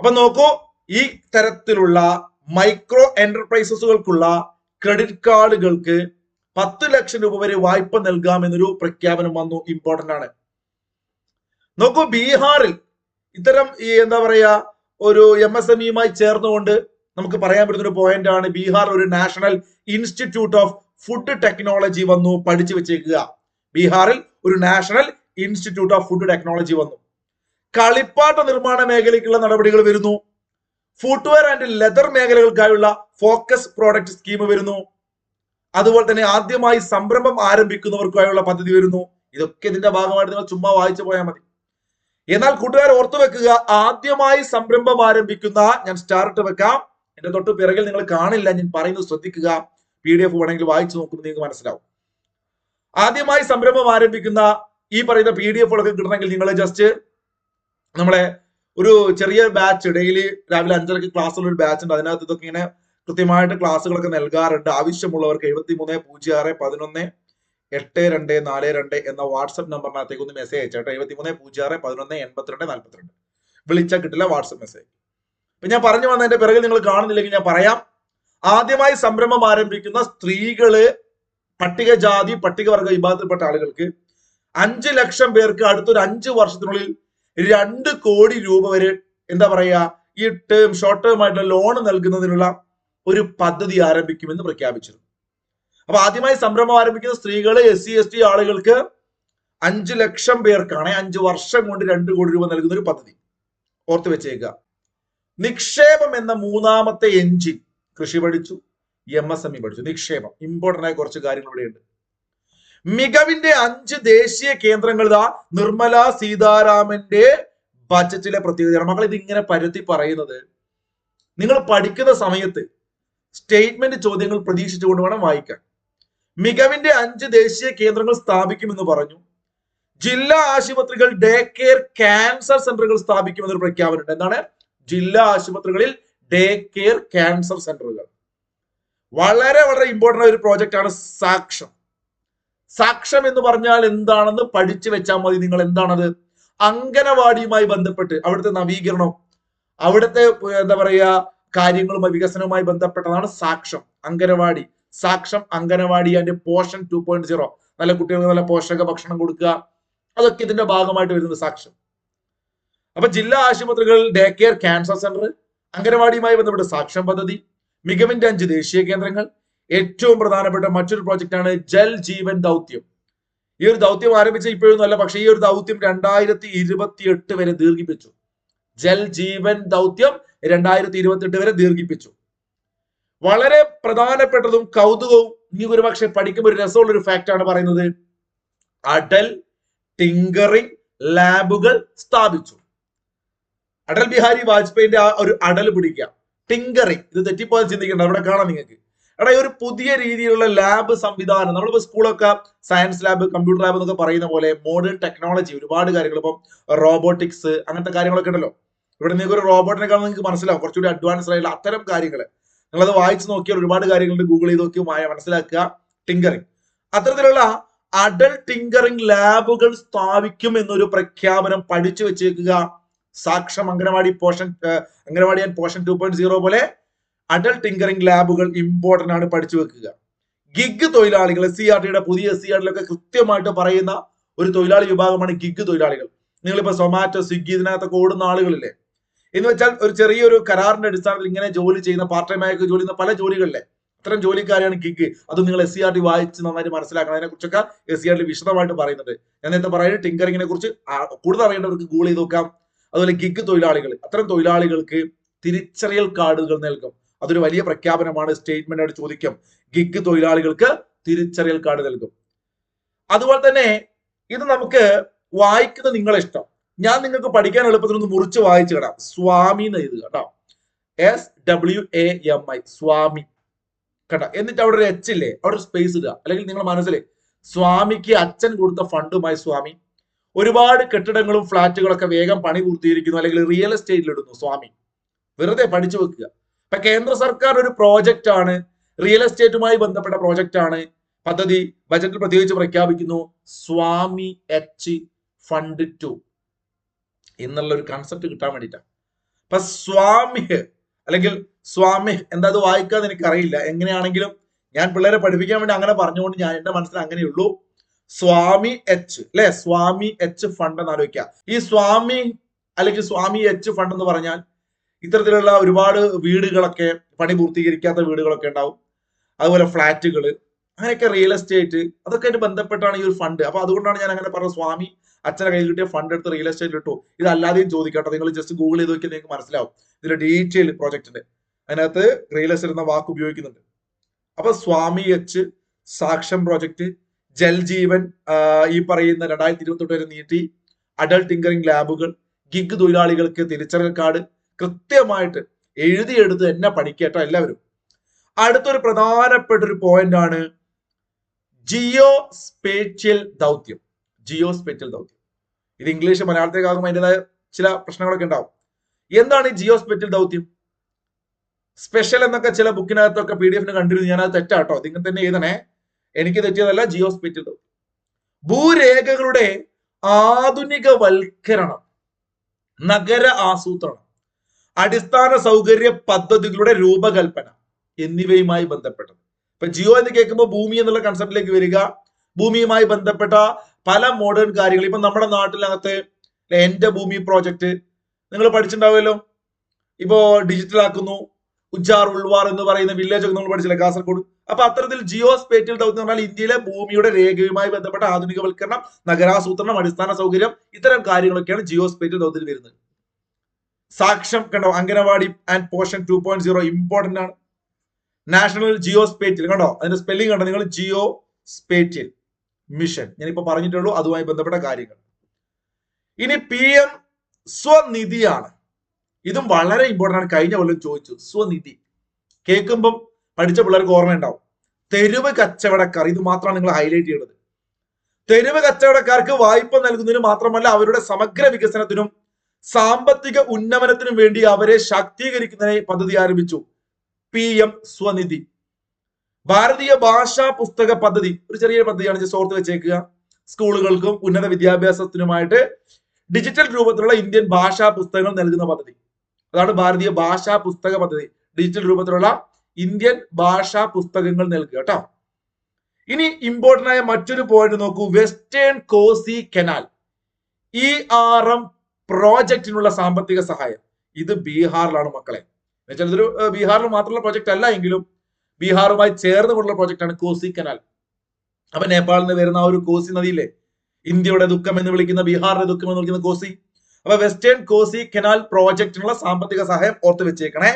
അപ്പൊ നോക്കൂ ഈ തരത്തിലുള്ള മൈക്രോ എന്റർപ്രൈസസുകൾക്കുള്ള ക്രെഡിറ്റ് കാർഡുകൾക്ക് പത്ത് ലക്ഷം രൂപ വരെ വായ്പ നൽകാം എന്നൊരു പ്രഖ്യാപനം വന്നു ഇമ്പോർട്ടന്റ് ആണ്. നോക്കൂ ബീഹാറിൽ ഇത്തരം ഈ എന്താ പറയാ ഒരു എം എസ് എം ഇയുമായി ചേർന്നുകൊണ്ട് നമുക്ക് പറയാൻ പറ്റുന്ന ഒരു പോയിന്റ് ആണ് ബീഹാർ ഒരു national institute of food technology വന്നു പഠിച്ചു വെച്ചേക്കുക. ബീഹാറിൽ ഒരു national institute of food technology വന്നു. കളിപ്പാട്ട നിർമ്മാണ മേഖലയ്ക്കുള്ള നടപടികൾ വരുന്നു. ഫുട്വെയർ ആൻഡ് ലെതർ മേഖലകൾക്കായുള്ള ഫോക്കസ് പ്രോഡക്റ്റ് സ്കീം വരുന്നു. അതുപോലെ തന്നെ ആദ്യമായി സംരംഭം ആരംഭിക്കുന്നവർക്കായുള്ള പദ്ധതി വരുന്നു. ഇതൊക്കെ ഇതിന്റെ ഭാഗമായിട്ട് നിങ്ങൾ ചുമ്മാ വായിച്ചു പോയാൽ മതി. എന്നാൽ കൂട്ടുകാർ ഓർത്തു വെക്കുക ആദ്യമായി സംരംഭം ആരംഭിക്കുന്ന ഞാൻ സ്റ്റാർട്ട് വെക്കാം. എന്റെ തൊട്ട് പിറകിൽ നിങ്ങൾ കാണില്ല ഞാൻ പറയുന്നത് ശ്രദ്ധിക്കുക. പി ഡി എഫ് വേണമെങ്കിൽ വായിച്ചു നോക്കുമ്പോൾ നിങ്ങൾക്ക് മനസ്സിലാവും. ആദ്യമായി സംരംഭം ആരംഭിക്കുന്ന ഈ പറയുന്ന പി ഡി എഫുകളൊക്കെ കിട്ടണമെങ്കിൽ നിങ്ങൾ ജസ്റ്റ് നമ്മളെ ഒരു ചെറിയ ബാച്ച് ഡെയിലി രാവിലെ അഞ്ചരക്ക് ക്ലാസ്സുള്ള ഒരു ബാച്ച് ഉണ്ട്. അതിനകത്ത് ഇതൊക്കെ ഇങ്ങനെ കൃത്യമായിട്ട് ക്ലാസ്സുകളൊക്കെ നൽകാറുണ്ട്. ആവശ്യമുള്ളവർക്ക് എഴുപത്തി മൂന്ന് പൂജ്യം ആറ് പതിനൊന്ന് എട്ട് രണ്ട് നാല് രണ്ട് എന്ന വാട്സപ്പ് നമ്പറിനകത്തേക്ക് ഒന്ന് മെസ്സേജ് അയച്ചേട്ടോ എഴുപത്തി മൂന്ന് പൂജ്യം ആറ് പതിനൊന്ന് എൺപത്തിരണ്ട് നാൽപ്പത്തിരണ്ട് വിളിച്ചാൽ കിട്ടില്ല വാട്സപ്പ് മെസ്സേജ് ഇപ്പൊ ഞാൻ പറഞ്ഞു വന്നതിന്റെ പിറകിൽ നിങ്ങൾ കാണുന്നില്ലെങ്കിൽ ഞാൻ പറയാം. ആദ്യമായി സംരംഭം ആരംഭിക്കുന്ന സ്ത്രീകൾ പട്ടികജാതി പട്ടികവർഗ വിഭാഗത്തിൽപ്പെട്ട ആളുകൾക്ക് അഞ്ച് ലക്ഷം പേർക്ക് അടുത്തൊരു അഞ്ച് വർഷത്തിനുള്ളിൽ രണ്ട് കോടി രൂപ വരെ എന്താ പറയാ ഈ ടേം ഷോർട്ട് ടേം ആയിട്ടുള്ള ലോൺ നൽകുന്നതിനുള്ള ഒരു പദ്ധതി ആരംഭിക്കുമെന്ന് പ്രഖ്യാപിച്ചിരുന്നു. അപ്പൊ ആദ്യമായി സംരംഭം ആരംഭിക്കുന്ന സ്ത്രീകൾ എസ് സി എസ് ടി ആളുകൾക്ക് അഞ്ച് ലക്ഷം പേർക്കാണ് അഞ്ച് വർഷം കൊണ്ട് രണ്ട് കോടി രൂപ നൽകുന്ന ഒരു പദ്ധതി. ഓർത്തു വെച്ചേക്കുക. നിക്ഷേപം എന്ന മൂന്നാമത്തെ എഞ്ചിൻ കൃഷി പഠിച്ചു എം എസ് എം ഇ പഠിച്ചു. നിക്ഷേപം ഇമ്പോർട്ടന്റ് ആയ കുറച്ച് കാര്യങ്ങൾ ഇവിടെയുണ്ട്. മികവിന്റെ അഞ്ച് ദേശീയ കേന്ദ്രങ്ങൾ ഇതാ നിർമ്മല സീതാരാമന്റെ ബജറ്റിലെ പ്രത്യേകതയാണ്. മക്കൾ ഇത് ഇങ്ങനെ പരത്തി പറയുന്നത് നിങ്ങൾ പഠിക്കുന്ന സമയത്ത് സ്റ്റേറ്റ്മെന്റ് ചോദ്യങ്ങൾ പ്രതീക്ഷിച്ചുകൊണ്ട് വേണം വായിക്കാൻ. മികവിന്റെ അഞ്ച് ദേശീയ കേന്ദ്രങ്ങൾ സ്ഥാപിക്കുമെന്ന് പറഞ്ഞു. ജില്ലാ ആശുപത്രികൾ ഡേ കെയർ ക്യാൻസർ സെന്ററുകൾ സ്ഥാപിക്കുമെന്നൊരു പ്രഖ്യാപനമുണ്ട്. എന്താണ്? ജില്ലാ ആശുപത്രികളിൽ ഡേ കെയർ ക്യാൻസർ സെന്ററുകൾ വളരെ വളരെ ഇമ്പോർട്ടന്റ് ആയ ഒരു പ്രോജക്റ്റ് ആണ് സാക്ഷം സാക്ഷം എന്ന് പറഞ്ഞാൽ എന്താണെന്ന് പഠിച്ചു വെച്ചാൽ മതി നിങ്ങൾ എന്താണത്? അങ്കനവാടിയുമായി ബന്ധപ്പെട്ട് അവിടുത്തെ നവീകരണം അവിടുത്തെ എന്താ പറയുക കാര്യങ്ങളുമായി വികസനവുമായി ബന്ധപ്പെട്ടതാണ് സാക്ഷം അങ്കനവാടി സാക്ഷം അങ്കനവാടി അതിന്റെ പോഷൻ ടു പോയിന്റ് സീറോ നല്ല കുട്ടികൾക്ക് നല്ല പോഷക ഭക്ഷണം കൊടുക്കുക. അതൊക്കെ ഇതിന്റെ ഭാഗമായിട്ട് വരുന്നത് സാക്ഷം അപ്പൊ ജില്ലാ ആശുപത്രികളിൽ ഡേ കെയർ ക്യാൻസർ സെന്റർ അങ്കനവാടിയുമായി ബന്ധപ്പെട്ട സാക്ഷ്യം പദ്ധതി മികവിന്റെ അഞ്ച് ദേശീയ കേന്ദ്രങ്ങൾ ഏറ്റവും പ്രധാനപ്പെട്ട മറ്റൊരു പ്രോജക്റ്റ് ആണ് ജൽ ജീവൻ ദൗത്യം. ഈ ഒരു ദൗത്യം ആരംഭിച്ച ഇപ്പോഴൊന്നും അല്ല പക്ഷേ ഈ ഒരു ദൗത്യം രണ്ടായിരത്തി ഇരുപത്തി എട്ട് വരെ ദീർഘിപ്പിച്ചു. ജൽ ജീവൻ ദൗത്യം രണ്ടായിരത്തി ഇരുപത്തി എട്ട് വരെ ദീർഘിപ്പിച്ചു. വളരെ പ്രധാനപ്പെട്ടതും കൗതുകവും നീ ഒരുപക്ഷെ പഠിക്കുമ്പോൾ ഒരു രസമുള്ള ഒരു ഫാക്റ്റ് ആണ് പറയുന്നത്. അടൽ ടിങ്കറിംഗ് ലാബുകൾ സ്ഥാപിച്ചു. അടൽ ബിഹാരി വാജ്പേയിന്റെ ആ ഒരു അടൽ പിടിക്കുക. ടിങ്കറിങ്. ഇത് തെറ്റിപ്പോയാൽ ചിന്തിക്കേണ്ട. അവിടെ കാണാം നിങ്ങൾക്ക്. എടാ ഒരു പുതിയ രീതിയിലുള്ള ലാബ് സംവിധാനം. നമ്മളിപ്പോ സ്കൂളൊക്കെ സയൻസ് ലാബ് കമ്പ്യൂട്ടർ ലാബ് എന്നൊക്കെ പറയുന്ന പോലെ മോഡേൺ ടെക്നോളജി ഒരുപാട് കാര്യങ്ങൾ. ഇപ്പം റോബോട്ടിക്സ് അങ്ങനത്തെ കാര്യങ്ങളൊക്കെ ഉണ്ടല്ലോ. ഇവിടെ നിങ്ങൾക്ക് ഒരു റോബോട്ടിനെ കാണുമ്പോൾ നിങ്ങൾക്ക് മനസ്സിലാവും. കുറച്ചുകൂടി അഡ്വാൻസ് ആയിട്ടുള്ള അത്തരം കാര്യങ്ങൾ നിങ്ങളത് വായിച്ചു നോക്കിയാൽ ഒരുപാട് കാര്യങ്ങളുണ്ട്. ഗൂഗിൾ ചെയ്ത് നോക്കി മനസ്സിലാക്കുക. ടിങ്കറിങ്. അത്തരത്തിലുള്ള അഡൽ ടിങ്കറിംഗ് ലാബുകൾ സ്ഥാപിക്കും എന്നൊരു പ്രഖ്യാപനം പഠിച്ചു വെച്ചേക്കുക. Saksham anganwadi Poshan anganwadi and Poshan two point zero പോലെ അഡൽ ടിങ്കറിംഗ് ലാബുകൾ ഇമ്പോർട്ടന്റ് ആണ് പഠിച്ചു വെക്കുക. ഗിഗ് തൊഴിലാളികൾ എസ് സി ആർ ടിയുടെ പുതിയ എസ് സി ആർ ടിയിലൊക്കെ കൃത്യമായിട്ട് പറയുന്ന ഒരു തൊഴിലാളി വിഭാഗമാണ് ഗിഗ് തൊഴിലാളികൾ. നിങ്ങളിപ്പോ സൊമാറ്റോ സ്വിഗ്ഗി ഇതിനകത്തൊക്കെ ഓടുന്ന ആളുകളില്ലേ? എന്ന് വെച്ചാൽ ഒരു ചെറിയൊരു കരാറിന്റെ അടിസ്ഥാനത്തിൽ ഇങ്ങനെ ജോലി ചെയ്യുന്ന പാർട്ട് ടൈം ആയൊക്കെ ജോലി ചെയ്യുന്ന പല ജോലികളിലെ അത്തരം ജോലിക്കാരെയാണ് ഗിഗ്. അത് നിങ്ങൾ എസ് സി ആർ ടി വായിച്ച് നന്നായിട്ട് മനസ്സിലാക്കണം. അതിനെ കുറിച്ചൊക്കെ എസ് സി ആർ ടി വിശദമായിട്ട് പറയുന്നുണ്ട്. ഞാൻ നേരത്തെ പറയുന്നത് ടിങ്കറിങ്ങിനെ കുറിച്ച് കൂടുതൽ അറിയേണ്ടവർക്ക് ഗൂഗിൾ ചെയ്ത് നോക്കാം. അതുപോലെ ഗിഗ് തൊഴിലാളികൾ. അത്തരം തൊഴിലാളികൾക്ക് തിരിച്ചറിയൽ കാർഡുകൾ നൽകും. അതൊരു വലിയ പ്രഖ്യാപനമാണ്. സ്റ്റേറ്റ്മെന്റ് ആയിട്ട് ചോദിക്കും. ഗിഗ് തൊഴിലാളികൾക്ക് തിരിച്ചറിയൽ കാർഡ് നൽകും. അതുപോലെ തന്നെ ഇത് നമുക്ക് വായിക്കുന്ന നിങ്ങളെ ഇഷ്ടം ഞാൻ നിങ്ങൾക്ക് പഠിക്കാൻ എളുപ്പത്തിൽ ഒന്ന് മുറിച്ച് വായിച്ചു കേടാം സ്വാമി എന്ന് എഴുതുക കേട്ടോ. S W A M I Swami. കേട്ടോ. എന്നിട്ട് അവിടെ ഒരു എച്ച് ഇല്ലേ? അവിടെ ഒരു സ്പേസ് ഇടുക. അല്ലെങ്കിൽ നിങ്ങൾ മനസ്സിൽ സ്വാമിക്ക് അച്ഛൻ കൊടുത്ത ഫണ്ടുമായി സ്വാമി. ഒരുപാട് കെട്ടിടങ്ങളും ഫ്ലാറ്റുകളൊക്കെ വേഗം പണി പൂർത്തീകരിക്കുന്നു അല്ലെങ്കിൽ റിയൽ എസ്റ്റേറ്റിൽ ഇടുന്നു സ്വാമി. വെറുതെ പഠിച്ചു വെക്കുക. ഇപ്പൊ കേന്ദ്ര സർക്കാർ ഒരു പ്രോജക്റ്റ് ആണ്. റിയൽ എസ്റ്റേറ്റുമായി ബന്ധപ്പെട്ട പ്രോജക്റ്റ് ആണ്. പദ്ധതി ബജറ്റിൽ പ്രത്യേകിച്ച് പ്രഖ്യാപിക്കുന്നു. സ്വാമി എച്ച് ഫണ്ട് ടു എന്നുള്ള ഒരു കൺസെപ്റ്റ് കിട്ടാൻ വേണ്ടിയിട്ടാണ്. ഇപ്പൊ സ്വാമി അല്ലെങ്കിൽ സ്വാമി എന്താ അത് വായിക്കാന്ന് എനിക്കറിയില്ല. എങ്ങനെയാണെങ്കിലും ഞാൻ പിള്ളേരെ പഠിപ്പിക്കാൻ വേണ്ടി അങ്ങനെ പറഞ്ഞുകൊണ്ട് ഞാൻ എന്റെ മനസ്സിൽ അങ്ങനെയുള്ളൂ. സ്വാമി എച്ച് അല്ലെ സ്വാമി എച്ച് ഫണ്ട് എന്ന് ആലോചിക്കുക. ഈ സ്വാമി അല്ലെങ്കിൽ സ്വാമി എച്ച് ഫണ്ട് എന്ന് പറഞ്ഞാൽ ഇത്തരത്തിലുള്ള ഒരുപാട് വീടുകളൊക്കെ പണി പൂർത്തീകരിക്കാത്ത വീടുകളൊക്കെ ഉണ്ടാവും. അതുപോലെ ഫ്ലാറ്റുകൾ അങ്ങനെയൊക്കെ റിയൽ എസ്റ്റേറ്റ് അതൊക്കെ ആയിട്ട് ബന്ധപ്പെട്ടാണ് ഈ ഒരു ഫണ്ട് അപ്പൊ അതുകൊണ്ടാണ് ഞാൻ അങ്ങനെ പറഞ്ഞത് സ്വാമി അച്ഛനെ കയ്യിൽ കിട്ടിയ ഫണ്ട് എടുത്ത് റിയൽ എസ്റ്റേറ്റിൽ ഇട്ടു. ഇത് അല്ലാതെയും ചോദിക്കട്ടെ. നിങ്ങൾ ജസ്റ്റ് ഗൂഗിൾ ചെയ്ത് നോക്കിയാൽ നിങ്ങൾക്ക് മനസ്സിലാവും. ഇതിന്റെ ഡീറ്റെയിൽ ഉണ്ട്. അതിനകത്ത് റിയൽ എസ്റ്റേറ്റ് എന്ന വാക്ക് ഉപയോഗിക്കുന്നുണ്ട്. അപ്പൊ സ്വാമി എച്ച് സാക്ഷം പ്രോജക്റ്റ് ജൽജീവൻ ജീവൻ ഈ പറയുന്ന രണ്ടായിരത്തി ഇരുപത്തി വരെ നീട്ടി അഡൾട്ട് ടിങ്കറിംഗ് ലാബുകൾ ഗിഗ് തൊഴിലാളികൾക്ക് തിരിച്ചറിയൽ കാർഡ് കൃത്യമായിട്ട് എഴുതിയെടുത്ത് എന്നെ പഠിക്കട്ടോ എല്ലാവരും. അടുത്തൊരു പ്രധാനപ്പെട്ട ഒരു പോയിന്റ് ആണ് ജിയോ സ്പേഷ്യൽ ദൗത്യം. ജിയോ സ്പേഷ്യൽ ദൗത്യം. ഇത് ഇംഗ്ലീഷ് മലയാളത്തിലേക്കാകുമ്പോൾ അതിന്റെതായ ചില പ്രശ്നങ്ങളൊക്കെ ഉണ്ടാവും. എന്താണ് ഈ ജിയോ സ്പേഷ്യൽ ദൗത്യം? സ്പെഷ്യൽ എന്നൊക്കെ ചില ബുക്കിനകത്തൊക്കെ പി ഡി എഫിന് കണ്ടിരുന്നു. ഞാൻ അത് തെറ്റാട്ടോ. നിങ്ങൾ തന്നെ എഴുതണേ. എനിക്ക് തെറ്റിയതല്ല ജിയോ ദൗത്യം ഭൂരേഖകളുടെ ആധുനികവൽക്കരണം നഗര ആസൂത്രണം അടിസ്ഥാന സൗകര്യ പദ്ധതികളുടെ രൂപകൽപ്പന എന്നിവയുമായി ബന്ധപ്പെട്ടത്. ഇപ്പൊ ജിയോ എന്ന് കേൾക്കുമ്പോൾ ഭൂമി എന്നുള്ള കൺസെപ്റ്റിലേക്ക് വരിക. ഭൂമിയുമായി ബന്ധപ്പെട്ട പല മോഡേൺ കാര്യങ്ങൾ. ഇപ്പൊ നമ്മുടെ നാട്ടിലകത്ത് എന്റെ ഭൂമി പ്രോജക്റ്റ് നിങ്ങൾ പഠിച്ചിട്ടുണ്ടാവുമല്ലോ? ഇപ്പോ ഡിജിറ്റൽ ആക്കുന്നു. ഉജ്ജാർ ഉൾവാർ എന്ന് പറയുന്ന വില്ലേജ് ഒക്കെ നമ്മൾ പഠിച്ചില്ലേ? കാസർഗോഡ്. അപ്പൊ അത്തരത്തിൽ ജിയോ സ്പേറ്റിൽ ദൗത്യം എന്ന് പറഞ്ഞാൽ ഇന്ത്യയിലെ ഭൂമിയുടെ രേഖയുമായി ബന്ധപ്പെട്ട ആധുനികവൽക്കരണം നഗരാസൂത്രണം അടിസ്ഥാന സൗകര്യം ഇത്തരം കാര്യങ്ങളൊക്കെയാണ് ജിയോ സ്പേറ്റിൽ ദൗത്യത്തിൽ വരുന്നത്. സാക്ഷ്യം കണ്ടോ? Anganwadi and Poshan two point zero important ആണ്. നാഷണൽ ജിയോ സ്പേറ്റിൽ കണ്ടോ? അതിന്റെ സ്പെല്ലിംഗ് കണ്ടോ? നിങ്ങൾ ജിയോ സ്പേറ്റിൽ മിഷൻ. ഞാനിപ്പോ പറഞ്ഞിട്ടുള്ളൂ അതുമായി ബന്ധപ്പെട്ട കാര്യങ്ങൾ. ഇനി പി എം സ്വനിധിയാണ്. ഇതും വളരെ ഇമ്പോർട്ടന്റ് ആണ്. കഴിഞ്ഞ കൊല്ലം ചോദിച്ചു സ്വനിധി. കേൾക്കുമ്പം പഠിച്ച പിള്ളേർക്ക് ഓർമ്മയുണ്ടാവും. തെരുവ് കച്ചവടക്കാർ ഇത് മാത്രമാണ് നിങ്ങൾ ഹൈലൈറ്റ് ചെയ്യുന്നത് തെരുവ് കച്ചവടക്കാർക്ക് വായ്പ നൽകുന്നതിന് മാത്രമല്ല അവരുടെ സമഗ്ര വികസനത്തിനും സാമ്പത്തിക ഉന്നമനത്തിനും വേണ്ടി അവരെ ശാക്തീകരിക്കുന്നതിന് പദ്ധതി ആരംഭിച്ചു. P M Svanidhi. ഭാരതീയ ഭാഷാ പുസ്തക പദ്ധതി ഒരു ചെറിയ പദ്ധതിയാണ് ജസ്റ്റ് വെച്ചേക്കുക. സ്കൂളുകൾക്കും ഉന്നത വിദ്യാഭ്യാസത്തിനുമായിട്ട് ഡിജിറ്റൽ രൂപത്തിലുള്ള ഇന്ത്യൻ ഭാഷാ പുസ്തകങ്ങൾ നൽകുന്ന പദ്ധതി. അതാണ് ഭാരതീയ ഭാഷാ പുസ്തക പദ്ധതി. ഡിജിറ്റൽ രൂപത്തിലുള്ള ഇന്ത്യൻ ഭാഷാ പുസ്തകങ്ങൾ നൽകുക കേട്ടോ. ഇനി ഇമ്പോർട്ടന്റ് ആയ മറ്റൊരു പോയിന്റ് നോക്കൂ. Western Kosi canal E R M പ്രോജക്റ്റിനുള്ള സാമ്പത്തിക സഹായം. ഇത് ബീഹാറിലാണ് മക്കളെ. എന്നുവെച്ചാൽ ഇതൊരു ബീഹാറിൽ മാത്രമുള്ള പ്രോജക്റ്റ് അല്ല എങ്കിലും ബീഹാറുമായി ചേർന്ന് കൊണ്ടുള്ള പ്രോജക്റ്റാണ് കോസി കനാൽ അപ്പൊ നേപ്പാളിൽ നിന്ന് വരുന്ന ആ ഒരു കോസി നദിയില്ലേ? ഇന്ത്യയുടെ ദുഃഖം എന്ന് വിളിക്കുന്ന ബീഹാറിന്റെ ദുഃഖം എന്ന് വിളിക്കുന്ന കോസി അപ്പൊ വെസ്റ്റേൺ കോസി കനാൽ പ്രോജക്റ്റിനുള്ള സാമ്പത്തിക സഹായം ഓർത്ത് വെച്ചേക്കണേ.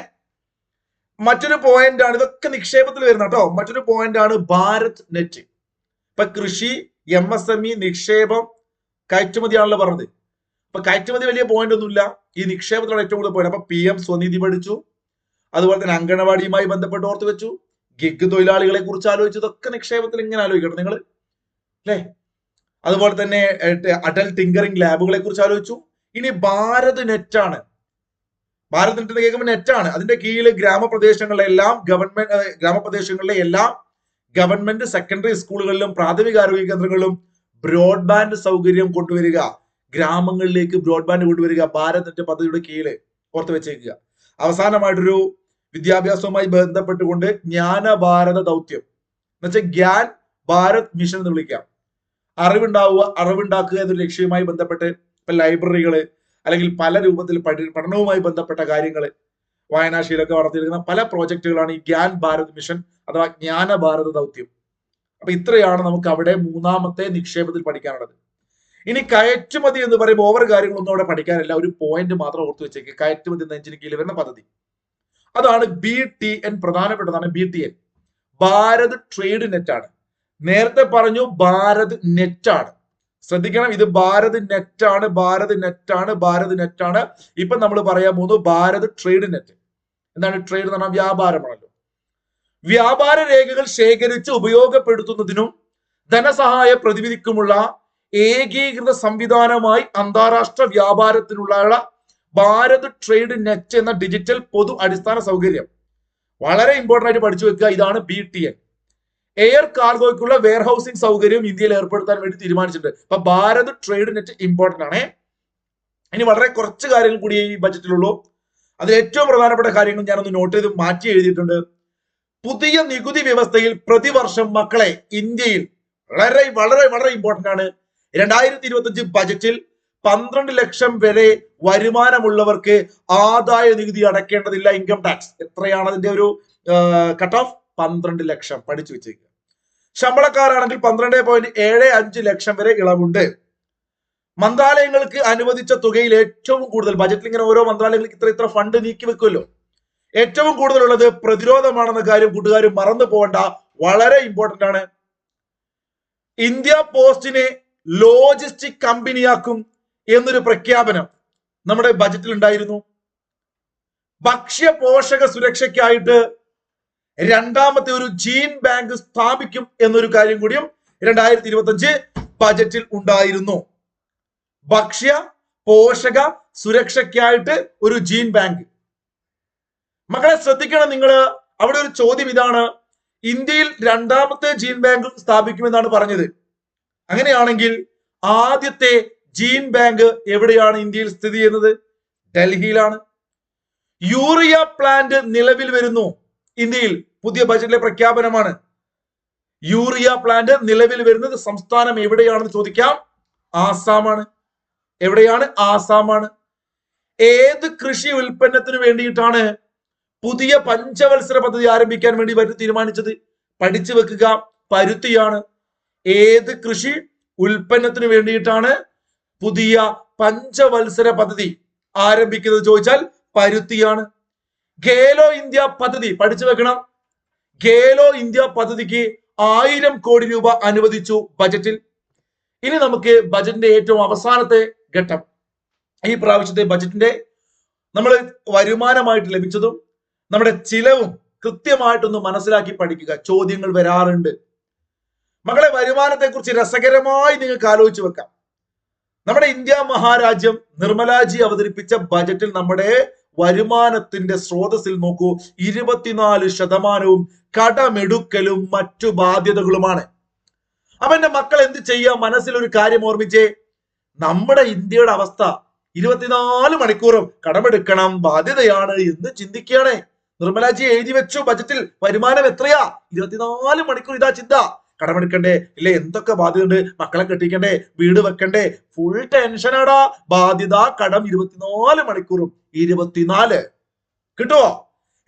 മറ്റൊരു പോയിന്റ് ആണ് ഇതൊക്കെ നിക്ഷേപത്തിൽ വരുന്ന കേട്ടോ. മറ്റൊരു പോയിന്റ് ആണ് ഭാരത് നെറ്റ് ഇപ്പൊ കൃഷി എം എസ് എം ഇ നിക്ഷേപം കയറ്റുമതിയാണല്ലോ പറഞ്ഞത്. അപ്പൊ കയറ്റുമതി വലിയ പോയിന്റ് ഒന്നുമില്ല. ഈ നിക്ഷേപത്തിലാണ് ഏറ്റവും കൂടുതൽ പോയിന്റ് അപ്പൊ പി എം സ്വനിധി പഠിച്ചു. അതുപോലെ തന്നെ അങ്കണവാടിയുമായി ബന്ധപ്പെട്ട് ഓർത്ത് വെച്ചു. ഗിഗ് തൊഴിലാളികളെ കുറിച്ച് ആലോചിച്ചു. ഇതൊക്കെ നിക്ഷേപത്തിൽ ഇങ്ങനെ ആലോചിക്കണം നിങ്ങൾ അല്ലേ? അതുപോലെ തന്നെ അടൽ ടിങ്കറിംഗ് ലാബുകളെ കുറിച്ച് ആലോചിച്ചു. ഇനി ഭാരത് നെറ്റ് ആണ്. ഭാരത് നെറ്റ് കേൾക്കുമ്പോൾ നെറ്റാണ്. അതിന്റെ കീഴിൽ ഗ്രാമപ്രദേശങ്ങളിലെ എല്ലാം ഗവൺമെന്റ് ഗ്രാമപ്രദേശങ്ങളിലെ എല്ലാ ഗവൺമെന്റ് സെക്കൻഡറി സ്കൂളുകളിലും പ്രാഥമിക ആരോഗ്യ കേന്ദ്രങ്ങളിലും ബ്രോഡ്ബാൻഡ് സൗകര്യം കൊണ്ടുവരിക. ഗ്രാമങ്ങളിലേക്ക് ബ്രോഡ്ബാൻഡ് കൊണ്ടുവരിക. ഭാരത് നെറ്റ് പദ്ധതിയുടെ കീഴിൽ ഓർത്ത് വെച്ചേക്കുക. അവസാനമായിട്ടൊരു വിദ്യാഭ്യാസവുമായി ബന്ധപ്പെട്ടുകൊണ്ട് ജ്ഞാന ഭാരത ദൗത്യം എന്നുവെച്ചാൽ ഗ്യാൻ ഭാരത് മിഷൻ എന്ന് വിളിക്കാം. അറിവുണ്ടാവുക അറിവുണ്ടാക്കുക എന്നൊരു ലക്ഷ്യവുമായി ബന്ധപ്പെട്ട് ഇപ്പൊ ലൈബ്രറികൾ അല്ലെങ്കിൽ പല രൂപത്തിൽ പഠി പഠനവുമായി ബന്ധപ്പെട്ട കാര്യങ്ങൾ വായനാശീലമൊക്കെ വളർത്തിയിരിക്കുന്ന പല പ്രോജക്റ്റുകളാണ് ഈ ഗ്യാൻ ഭാരത് മിഷൻ അഥവാ ജ്ഞാന ഭാരത ദൗത്യം. അപ്പൊ ഇത്രയാണ് നമുക്ക് അവിടെ മൂന്നാമത്തെ നിക്ഷേപത്തിൽ പഠിക്കാനുള്ളത്. ഇനി കയറ്റുമതി എന്ന് പറയുമ്പോൾ ഓവർ കാര്യങ്ങളൊന്നും അവിടെ പഠിക്കാനില്ല. ഒരു പോയിന്റ് മാത്രം ഓർത്തു വെച്ചേക്ക്. കയറ്റുമതി എന്ന എഞ്ചിന് കീഴിൽ വരുന്ന പദ്ധതി. അതാണ് ബി ടി എൻ പ്രധാനപ്പെട്ടതാണ് B T N Bharat trade net ആണ്. നേരത്തെ പറഞ്ഞു ഭാരത് നെറ്റ് ആണ്. ശ്രദ്ധിക്കണം ഇത് ഭാരത് നെറ്റ് ആണ് ഭാരത് നെറ്റ് ആണ് ഭാരത് നെറ്റ് ആണ്. ഇപ്പൊ നമ്മൾ പറയാൻ പോകുന്നു ഭാരത് ട്രേഡ് നെറ്റ് എന്താണ് ട്രേഡ് എന്ന് പറഞ്ഞാൽ വ്യാപാരമാണല്ലോ. വ്യാപാര രേഖകൾ ശേഖരിച്ച് ഉപയോഗപ്പെടുത്തുന്നതിനും ധനസഹായ പ്രതിവിധിക്കുമുള്ള ഏകീകൃത സംവിധാനമായി അന്താരാഷ്ട്ര വ്യാപാരത്തിനുള്ള ഭാരത് ട്രേഡ് നെറ്റ് എന്ന ഡിജിറ്റൽ പൊതു അടിസ്ഥാന സൗകര്യം. വളരെ ഇമ്പോർട്ടന്റ് ആയിട്ട് പഠിച്ചു വെക്കുക. ഇതാണ് ബി ടി എൻ എയർ കാർഗോയ്ക്കുള്ള വെയർഹൌസിംഗ് സൗകര്യം ഇന്ത്യയിൽ ഏർപ്പെടുത്താൻ വേണ്ടി തീരുമാനിച്ചിട്ടുണ്ട്. അപ്പൊ ഭാരത് ട്രേഡ് നെറ്റ് ഇമ്പോർട്ടന്റ് ആണ്. ഇനി വളരെ കുറച്ച് കാര്യങ്ങൾ കൂടി ഈ ബജറ്റിലുള്ളൂ അതിൽ ഏറ്റവും പ്രധാനപ്പെട്ട കാര്യങ്ങൾ ഞാനൊന്ന് നോട്ട് ചെയ്ത് മാറ്റി എഴുതിയിട്ടുണ്ട്. പുതിയ നികുതി വ്യവസ്ഥയിൽ പ്രതിവർഷം മക്കളെ ഇന്ത്യയിൽ വളരെ വളരെ വളരെ ഇമ്പോർട്ടന്റ് ആണ്. രണ്ടായിരത്തി ഇരുപത്തി അഞ്ച് ബജറ്റിൽ പന്ത്രണ്ട് ലക്ഷം വരെ വരുമാനമുള്ളവർക്ക് ആദായ നികുതി അടക്കേണ്ടതില്ല ഇൻകം ടാക്സ് എത്രയാണ് അതിന്റെ ഒരു കട്ട് ഓഫ് പന്ത്രണ്ട് ലക്ഷം പഠിച്ചു വെച്ചേക്കുക ശമ്പളക്കാരാണെങ്കിൽ പന്ത്രണ്ട് പോയിന്റ് ഏഴ് അഞ്ച് ലക്ഷം വരെ ഇളവുണ്ട്. മന്ത്രാലയങ്ങൾക്ക് അനുവദിച്ച തുകയിൽ ഏറ്റവും കൂടുതൽ ബജറ്റിൽ ഇങ്ങനെ ഓരോ മന്ത്രാലയങ്ങൾക്ക് ഇത്ര ഇത്ര ഫണ്ട് നീക്കി വെക്കുമല്ലോ. ഏറ്റവും കൂടുതലുള്ളത് പ്രതിരോധമാണെന്ന കാര്യം കൂട്ടുകാർ മറന്നു പോകേണ്ട വളരെ ഇമ്പോർട്ടന്റ് ആണ്. ഇന്ത്യ പോസ്റ്റിനെ ലോജിസ്റ്റിക് കമ്പനിയാക്കും എന്നൊരു പ്രഖ്യാപനം നമ്മുടെ ബജറ്റിൽ ഉണ്ടായിരുന്നു. ഭക്ഷ്യ പോഷക സുരക്ഷയ്ക്കായിട്ട് രണ്ടാമത്തെ ഒരു ജീൻ ബാങ്ക് സ്ഥാപിക്കും എന്നൊരു കാര്യം കൂടിയും രണ്ടായിരത്തി ഇരുപത്തി ബജറ്റിൽ ഉണ്ടായിരുന്നു. ഭക്ഷ്യ പോഷക സുരക്ഷയ്ക്കായിട്ട് ഒരു ജീൻ ബാങ്ക്. മക്കളെ ശ്രദ്ധിക്കണം നിങ്ങൾ അവിടെ ഒരു ചോദ്യം ഇതാണ്. ഇന്ത്യയിൽ രണ്ടാമത്തെ ജീൻ ബാങ്ക് സ്ഥാപിക്കുമെന്നാണ് പറഞ്ഞത്. അങ്ങനെയാണെങ്കിൽ ആദ്യത്തെ ജീൻ ബാങ്ക് എവിടെയാണ് ഇന്ത്യയിൽ സ്ഥിതി ചെയ്യുന്നത്? ഡൽഹിയിലാണ്. യൂറിയ പ്ലാന്റ് നിലവിൽ വരുന്നു. ഇന്ത്യയിൽ പുതിയ ബജറ്റിലെ പ്രഖ്യാപനമാണ്. യൂറിയ പ്ലാന്റ് നിലവിൽ വരുന്നത് സംസ്ഥാനം എവിടെയാണെന്ന് ചോദിക്കാം. ആസാമാണ്. എവിടെയാണ്? ആസാമാണ്. ഏത് കൃഷി ഉൽപ്പന്നത്തിന് വേണ്ടിയിട്ടാണ് പുതിയ പഞ്ചവത്സര പദ്ധതി ആരംഭിക്കാൻ വേണ്ടി ബജറ്റ് തീരുമാനിച്ചത്? പഠിച്ചു വെക്കുക പരുത്തിയാണ്. ഏത് കൃഷി ഉൽപ്പന്നത്തിന് വേണ്ടിയിട്ടാണ് പുതിയ പഞ്ചവത്സര പദ്ധതി ആരംഭിക്കുന്നത് ചോദിച്ചാൽ പരുത്തിയാണ്. ഖേലോ ഇന്ത്യ പദ്ധതി പഠിച്ചു വെക്കണം. ഖേലോ ഇന്ത്യ പദ്ധതിക്ക് ആയിരം കോടി രൂപ അനുവദിച്ചു ബജറ്റിൽ. ഇനി നമുക്ക് ബജറ്റിന്റെ ഏറ്റവും അവസാനത്തെ ഘട്ടം. ഈ പ്രാവശ്യത്തെ ബജറ്റിന്റെ നമ്മൾ വരുമാനമായിട്ട് ലഭിച്ചതും നമ്മുടെ ചിലവും കൃത്യമായിട്ടൊന്ന് മനസ്സിലാക്കി പഠിക്കുക. ചോദ്യങ്ങൾ വരാറുണ്ട്. മകളെ വരുമാനത്തെ കുറിച്ച് രസകരമായി നിങ്ങൾക്ക് ആലോചിച്ചു വെക്കാം. നമ്മുടെ ഇന്ത്യ മഹാരാജ്യം നിർമ്മലാജി അവതരിപ്പിച്ച ബജറ്റിൽ നമ്മുടെ വരുമാനത്തിന്റെ സ്രോതസ്സിൽ നോക്കൂ. ഇരുപത്തിനാല് ശതമാനവും കടമെടുക്കലും മറ്റു ബാധ്യതകളുമാണ്. അപ്പൊ എന്റെ മക്കൾ എന്ത് ചെയ്യാം? മനസ്സിൽ ഒരു കാര്യം ഓർമ്മിച്ചേ. നമ്മുടെ ഇന്ത്യയുടെ അവസ്ഥ ഇരുപത്തിനാല് മണിക്കൂറും കടമെടുക്കണം ബാധ്യതയാണ് എന്ന് ചിന്തിക്കുകയാണ്. നിർമ്മലാജി എഴുതി വെച്ചു ബജറ്റിൽ. വരുമാനം എത്രയാ? ഇരുപത്തിനാല് മണിക്കൂർ ഇതാ ചിന്ത. കടമെടുക്കണ്ടേ? ഇല്ല എന്തൊക്കെ ബാധ്യതയുണ്ട്? മക്കളെ കെട്ടിക്കണ്ടേ? വീട് വെക്കണ്ടേ? ഫുൾ ടെൻഷനാടാ ബാധ്യത കടം ഇരുപത്തിനാല് മണിക്കൂറും. ഇരുപത്തിനാല്. കിട്ടുമോ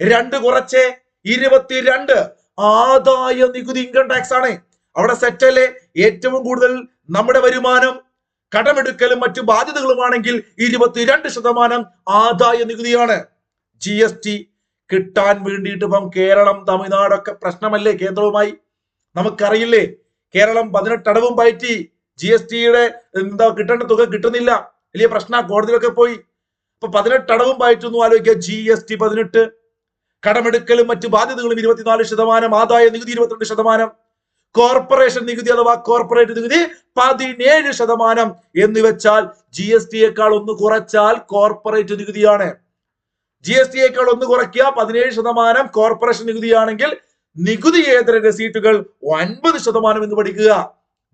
രണ്ട് കുറച്ച് ഇരുപത്തിരണ്ട്. ആദായ നികുതി ഇൻകം ടാക്സ് ആണ്. അവിടെ സെറ്റ് അല്ലേ? ഏറ്റവും കൂടുതൽ നമ്മുടെ വരുമാനം കടമെടുക്കലും മറ്റു ബാധ്യതകളുമാണെങ്കിൽ ഇരുപത്തിരണ്ട് ശതമാനം ആദായ നികുതിയാണ്. ജി എസ് ടി കിട്ടാൻ വേണ്ടിയിട്ട് ഇപ്പം കേരളം തമിഴ്നാടൊക്കെ പ്രശ്നമല്ലേ കേന്ദ്രവുമായി? നമുക്കറിയില്ലേ കേരളം പതിനെട്ടടവും പയറ്റി. ജി എസ് ടിയുടെ എന്താ കിട്ടേണ്ട തുക കിട്ടുന്നില്ല. വലിയ പ്രശ്ന കോടതിയിലൊക്കെ പോയി. ഇപ്പൊ പതിനെട്ടടവും വായിച്ചൊന്നും ആലോചിക്കുക. ജി എസ് ടി പതിനെട്ട് കടമെടുക്കലും മറ്റു ബാധ്യതകളും ഇരുപത്തിനാല് ശതമാനം ആദായ നികുതി ഇരുപത്തിരണ്ട് ശതമാനം കോർപ്പറേഷൻ നികുതി അഥവാ കോർപ്പറേറ്റ് നികുതി പതിനേഴ് ശതമാനം എന്ന് വെച്ചാൽ ജി എസ് ടിയേക്കാൾ ഒന്ന് കുറച്ചാൽ കോർപ്പറേറ്റ് നികുതിയാണ്. ജി എസ് ടിയേക്കാൾ ഒന്ന് കുറയ്ക്കുക പതിനേഴ് ശതമാനം കോർപ്പറേഷൻ നികുതിയാണെങ്കിൽ നികുതിയേതര രസീറ്റുകൾ ഒൻപത് ശതമാനം എന്ന് പഠിക്കുക.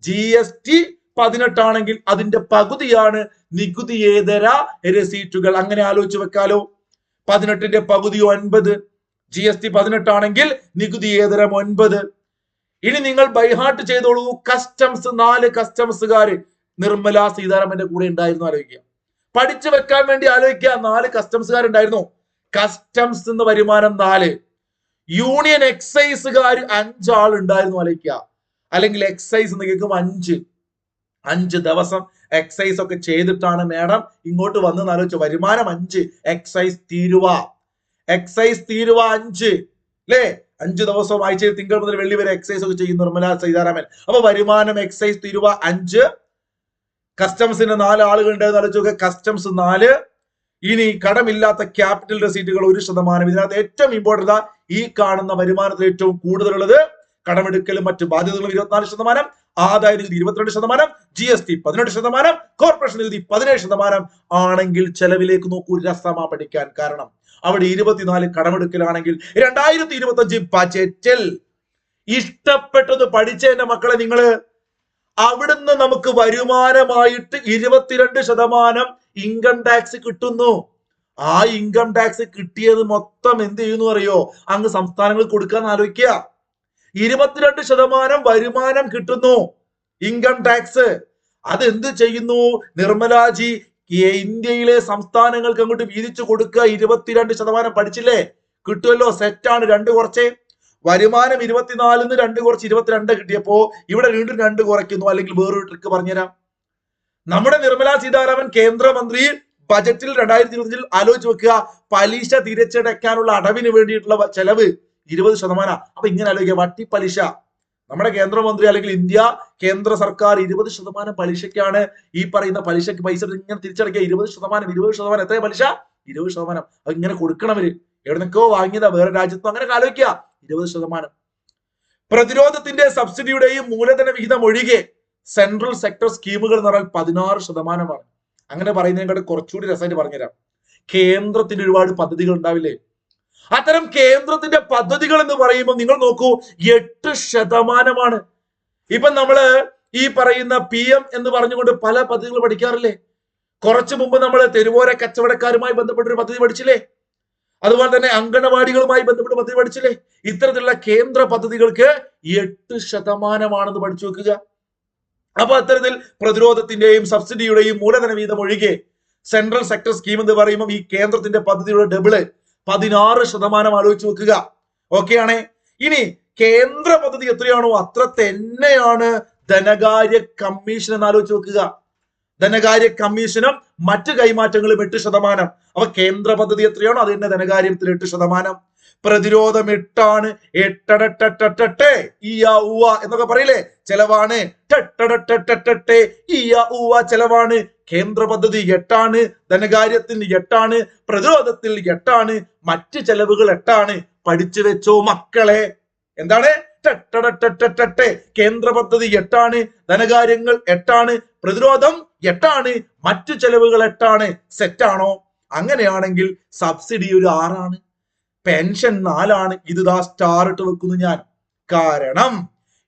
ജി എസ് ടി പതിനെട്ടാണെങ്കിൽ അതിന്റെ പകുതിയാണ് നികുതിയേതര രസീറ്റുകൾ. അങ്ങനെ ആലോചിച്ച് വെക്കാലോ. പതിനെട്ടിന്റെ പകുതി ഒൻപത്. ജി എസ് ടി പതിനെട്ടാണെങ്കിൽ നികുതിയേതരം ഒൻപത്. ഇനി നിങ്ങൾ ബൈഹാർട്ട് ചെയ്തോളൂ. കസ്റ്റംസ് നാല് കസ്റ്റംസുകാര് നിർമ്മല സീതാരാമന്റെ കൂടെ ഉണ്ടായിരുന്നു ആലോചിക്കുക. പഠിച്ചു വെക്കാൻ വേണ്ടി ആലോചിക്കുക. നാല് കസ്റ്റംസുകാരുണ്ടായിരുന്നു കസ്റ്റംസ് എന്ന് വരുമാനം നാല്. യൂണിയൻ എക്സൈസുകാർ അഞ്ചാൾ ഉണ്ടായിരുന്നു ആലോചിക്കുക. അല്ലെങ്കിൽ എക്സൈസ് എന്ന് കേൾക്കും അഞ്ച്. അഞ്ച് ദിവസം എക്സൈസ് ഒക്കെ ചെയ്തിട്ടാണ് മേഡം ഇങ്ങോട്ട് വന്ന് ആലോചിച്ച വരുമാനം അഞ്ച് എക്സൈസ് തീരുവ. എക്സൈസ് തീരുവ അഞ്ച് അല്ലേ അഞ്ച് ദിവസം ആഴ്ചയിൽ തിങ്കൾ മുതൽ വെള്ളി വരെ എക്സൈസ് ഒക്കെ ചെയ്യും നിർമ്മല സീതാരാമൻ. അപ്പൊ വരുമാനം എക്സൈസ് തീരുവ അഞ്ച് കസ്റ്റംസിന് നാല് ആളുകൾ ഉണ്ടായിരുന്നു ആലോചിച്ച് കസ്റ്റംസ് നാല് ഇനി കടമില്ലാത്ത ക്യാപിറ്റൽ റെസീറ്റുകൾ ഒരു ശതമാനം. ഇതിനകത്ത് ഏറ്റവും ഇമ്പോർട്ടന്റ് ഈ കാണുന്ന വരുമാനത്തിൽ ഏറ്റവും കൂടുതലുള്ളത് കടമെടുക്കലും മറ്റു ബാധ്യതകളും ഇരുപത്തിനാല് ശതമാനം. ആദായ നികുതി ഇരുപത്തിരണ്ട് ശതമാനം ജി എസ് ടി പതിനെട്ട് ശതമാനം കോർപ്പറേഷൻ നികുതി പതിനേഴ് ശതമാനം ആണെങ്കിൽ ചെലവിലേക്ക് നോക്കൂ രസമാ പഠിക്കാൻ കാരണം. അവിടെ ഇരുപത്തിനാല് കടമെടുക്കലാണെങ്കിൽ രണ്ടായിരത്തി ഇരുപത്തി അഞ്ച് ബജറ്റിൽ ഇഷ്ടപ്പെട്ടത് പഠിച്ച എന്റെ മക്കളെ നിങ്ങൾ അവിടുന്ന് നമുക്ക് വരുമാനമായിട്ട് ഇരുപത്തിരണ്ട് ശതമാനം ഇൻകം ടാക്സ് കിട്ടുന്നു. ആ ഇൻകം ടാക്സ് കിട്ടിയത് മൊത്തം എന്ത് ചെയ്യുന്നു അറിയോ? അങ്ങ് സംസ്ഥാനങ്ങൾ കൊടുക്കാൻ ആലോചിക്കുക. ഇരുപത്തിരണ്ട് ശതമാനം വരുമാനം കിട്ടുന്നു. ഇൻകം ടാക്സ് അത് എന്ത് ചെയ്യുന്നു നിർമ്മലാജി ഇന്ത്യയിലെ സംസ്ഥാനങ്ങൾക്ക് അങ്ങോട്ട് വീതിച്ചു കൊടുക്കുക. ഇരുപത്തിരണ്ട് ശതമാനം പഠിച്ചില്ലേ? കിട്ടുമല്ലോ സെറ്റാണ് രണ്ട് കുറച്ച്. വരുമാനം ഇരുപത്തിനാലിന്ന് രണ്ട് കുറച്ച് ഇരുപത്തിരണ്ട് കിട്ടിയപ്പോ ഇവിടെ വീണ്ടും രണ്ട് കുറയ്ക്കുന്നു. അല്ലെങ്കിൽ വേറൊരു ട്രിക്ക് പറഞ്ഞുതരാം. നമ്മുടെ നിർമ്മല സീതാരാമൻ കേന്ദ്രമന്ത്രി ബജറ്റിൽ രണ്ടായിരത്തി ഇരുപത്തിയഞ്ചിൽ ആലോചിച്ച് വെക്കുക. പലിശ തിരിച്ചടയ്ക്കാനുള്ള അടവിന് വേണ്ടിയിട്ടുള്ള ചെലവ്. ഇരുപത് ശതമാനം. അപ്പൊ ഇങ്ങനെ ആലോചിക്കുക. വട്ടിപ്പലിശ. നമ്മുടെ കേന്ദ്രമന്ത്രി അല്ലെങ്കിൽ ഇന്ത്യ കേന്ദ്ര സർക്കാർ ഇരുപത് ശതമാനം പലിശയ്ക്കാണ് ഈ പറയുന്ന പലിശക്ക് പൈസ ഇങ്ങനെ തിരിച്ചടക്കുക ഇരുപത് ശതമാനം ഇരുപത് ശതമാനം. എത്ര പലിശ? ഇരുപത് ശതമാനം. അത് ഇങ്ങനെ കൊടുക്കണവര്. എവിടെന്നൊക്കെയോ വാങ്ങിയതാ. വേറെ രാജ്യത്തും അങ്ങനെ ആലോചിക്കുക. ഇരുപത് ശതമാനം. പ്രതിരോധത്തിന്റെ സബ്സിഡിയുടെയും മൂലധന വിഹിതം ഒഴികെ സെൻട്രൽ സെക്ടർ സ്കീമുകൾ എന്ന് പറഞ്ഞാൽ പതിനാറ് ശതമാനമാണ്. അങ്ങനെ പറയുന്നതിനെക്കാട്ട് കുറച്ചുകൂടി രസമായിട്ട് പറഞ്ഞുതരാം. കേന്ദ്രത്തിന്റെ ഒരുപാട് പദ്ധതികൾ ഉണ്ടാവില്ലേ? അത്തരം കേന്ദ്രത്തിന്റെ പദ്ധതികൾ എന്ന് പറയുമ്പോൾ നിങ്ങൾ നോക്കൂ എട്ട് ശതമാനമാണ്. ഇപ്പൊ നമ്മൾ ഈ പറയുന്ന പി എം എന്ന് പറഞ്ഞുകൊണ്ട് പല പദ്ധതികൾ പഠിക്കാറില്ലേ? കുറച്ചു മുമ്പ് നമ്മൾ തെരുവോര കച്ചവടക്കാരുമായി ബന്ധപ്പെട്ട ഒരു പദ്ധതി പഠിച്ചില്ലേ? അതുപോലെ തന്നെ അങ്കണവാടികളുമായി ബന്ധപ്പെട്ട പദ്ധതി പഠിച്ചില്ലേ? ഇത്തരത്തിലുള്ള കേന്ദ്ര പദ്ധതികൾക്ക് എട്ട് ശതമാനമാണെന്ന് പഠിച്ചു വെക്കുക. അപ്പൊ അത്തരത്തിൽ പ്രതിരോധത്തിന്റെയും സബ്സിഡിയുടെയും മൂലധന വീതം ഒഴികെ സെൻട്രൽ സെക്ടർ സ്കീം എന്ന് പറയുമ്പോൾ ഈ കേന്ദ്രത്തിന്റെ പദ്ധതിയുടെ ഡബിൾ പതിനാറ് ശതമാനം ആലോചിച്ച് വെക്കുക. ഓക്കെ ആണേ? ഇനി കേന്ദ്ര പദ്ധതി എത്രയാണോ അത്ര തന്നെയാണ് ധനകാര്യ കമ്മീഷൻ എന്ന് ആലോചിച്ച് വെക്കുക. ധനകാര്യ കമ്മീഷനും മറ്റ് കൈമാറ്റങ്ങളും എട്ട് ശതമാനം. അപ്പൊ കേന്ദ്ര പദ്ധതി എത്രയാണോ അത് തന്നെ ധനകാര്യത്തിൽ എട്ട് ശതമാനം. പ്രതിരോധം എട്ടാണ് എന്നൊക്കെ പറയില്ലേ ചെലവാണ് ചെലവാണ് കേന്ദ്ര പദ്ധതി എട്ടാണ് ധനകാര്യത്തിൽ എട്ടാണ് പ്രതിരോധത്തിൽ എട്ടാണ് മറ്റ് ചെലവുകൾ എട്ടാണ് പഠിച്ചു വെച്ചോ മക്കളെ എന്താണ് കേന്ദ്ര പദ്ധതി എട്ടാണ് ധനകാര്യങ്ങൾ എട്ടാണ് പ്രതിരോധം എട്ടാണ് മറ്റു ചെലവുകൾ എട്ടാണ് സെറ്റാണോ അങ്ങനെയാണെങ്കിൽ സബ്സിഡി ഒരു ആറാണ് പെൻഷൻ നാലാണ് ഇത് ദാ സ്റ്റാർ ഇട്ട് വെക്കുന്നു ഞാൻ. കാരണം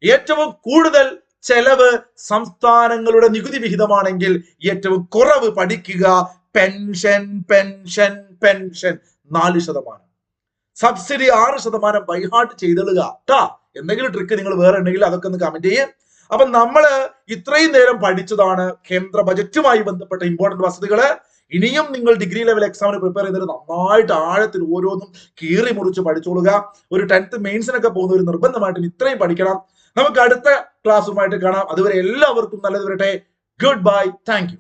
ഏറ്റവും കൂടുതൽ ചെലവ് സംസ്ഥാനങ്ങളുടെ നികുതി വിഹിതമാണെങ്കിൽ ഏറ്റവും കുറവ് പഠിക്കുക പെൻഷൻ പെൻഷൻ പെൻഷൻ നാല് ശതമാനം. സബ്സിഡി ആറ് ശതമാനം ബൈഹാർട്ട് ചെയ്തെടുക ട്ടാ എന്തെങ്കിലും ട്രിക്ക് നിങ്ങൾ വേറെ ഉണ്ടെങ്കിൽ അതൊക്കെ ഒന്ന് കമന്റ് ചെയ്യേ. അപ്പൊ നമ്മൾ ഇത്രയും നേരം പഠിച്ചതാണ് കേന്ദ്ര ബജറ്റുമായി ബന്ധപ്പെട്ട ഇമ്പോർട്ടന്റ് വസ്തുതകൾ ഇനിയും നിങ്ങൾ ഡിഗ്രി ലെവൽ എക്സാമിന് പ്രിപ്പയർ ചെയ്തിട്ട് നന്നായിട്ട് ആഴത്തിൽ ഓരോന്നും കീറി മുറിച്ച് പഠിച്ചോളുക. ഒരു ടെൻത്ത് മെയിൻസിനൊക്കെ പോകുന്ന ഒരു നിർബന്ധമായിട്ടും ഇത്രയും പഠിക്കണം. നമുക്ക് അടുത്ത ക്ലാസ്സുമായിട്ട് കാണാം. അതുവരെ എല്ലാവർക്കും നല്ലത് വരട്ടെ. Good bye thank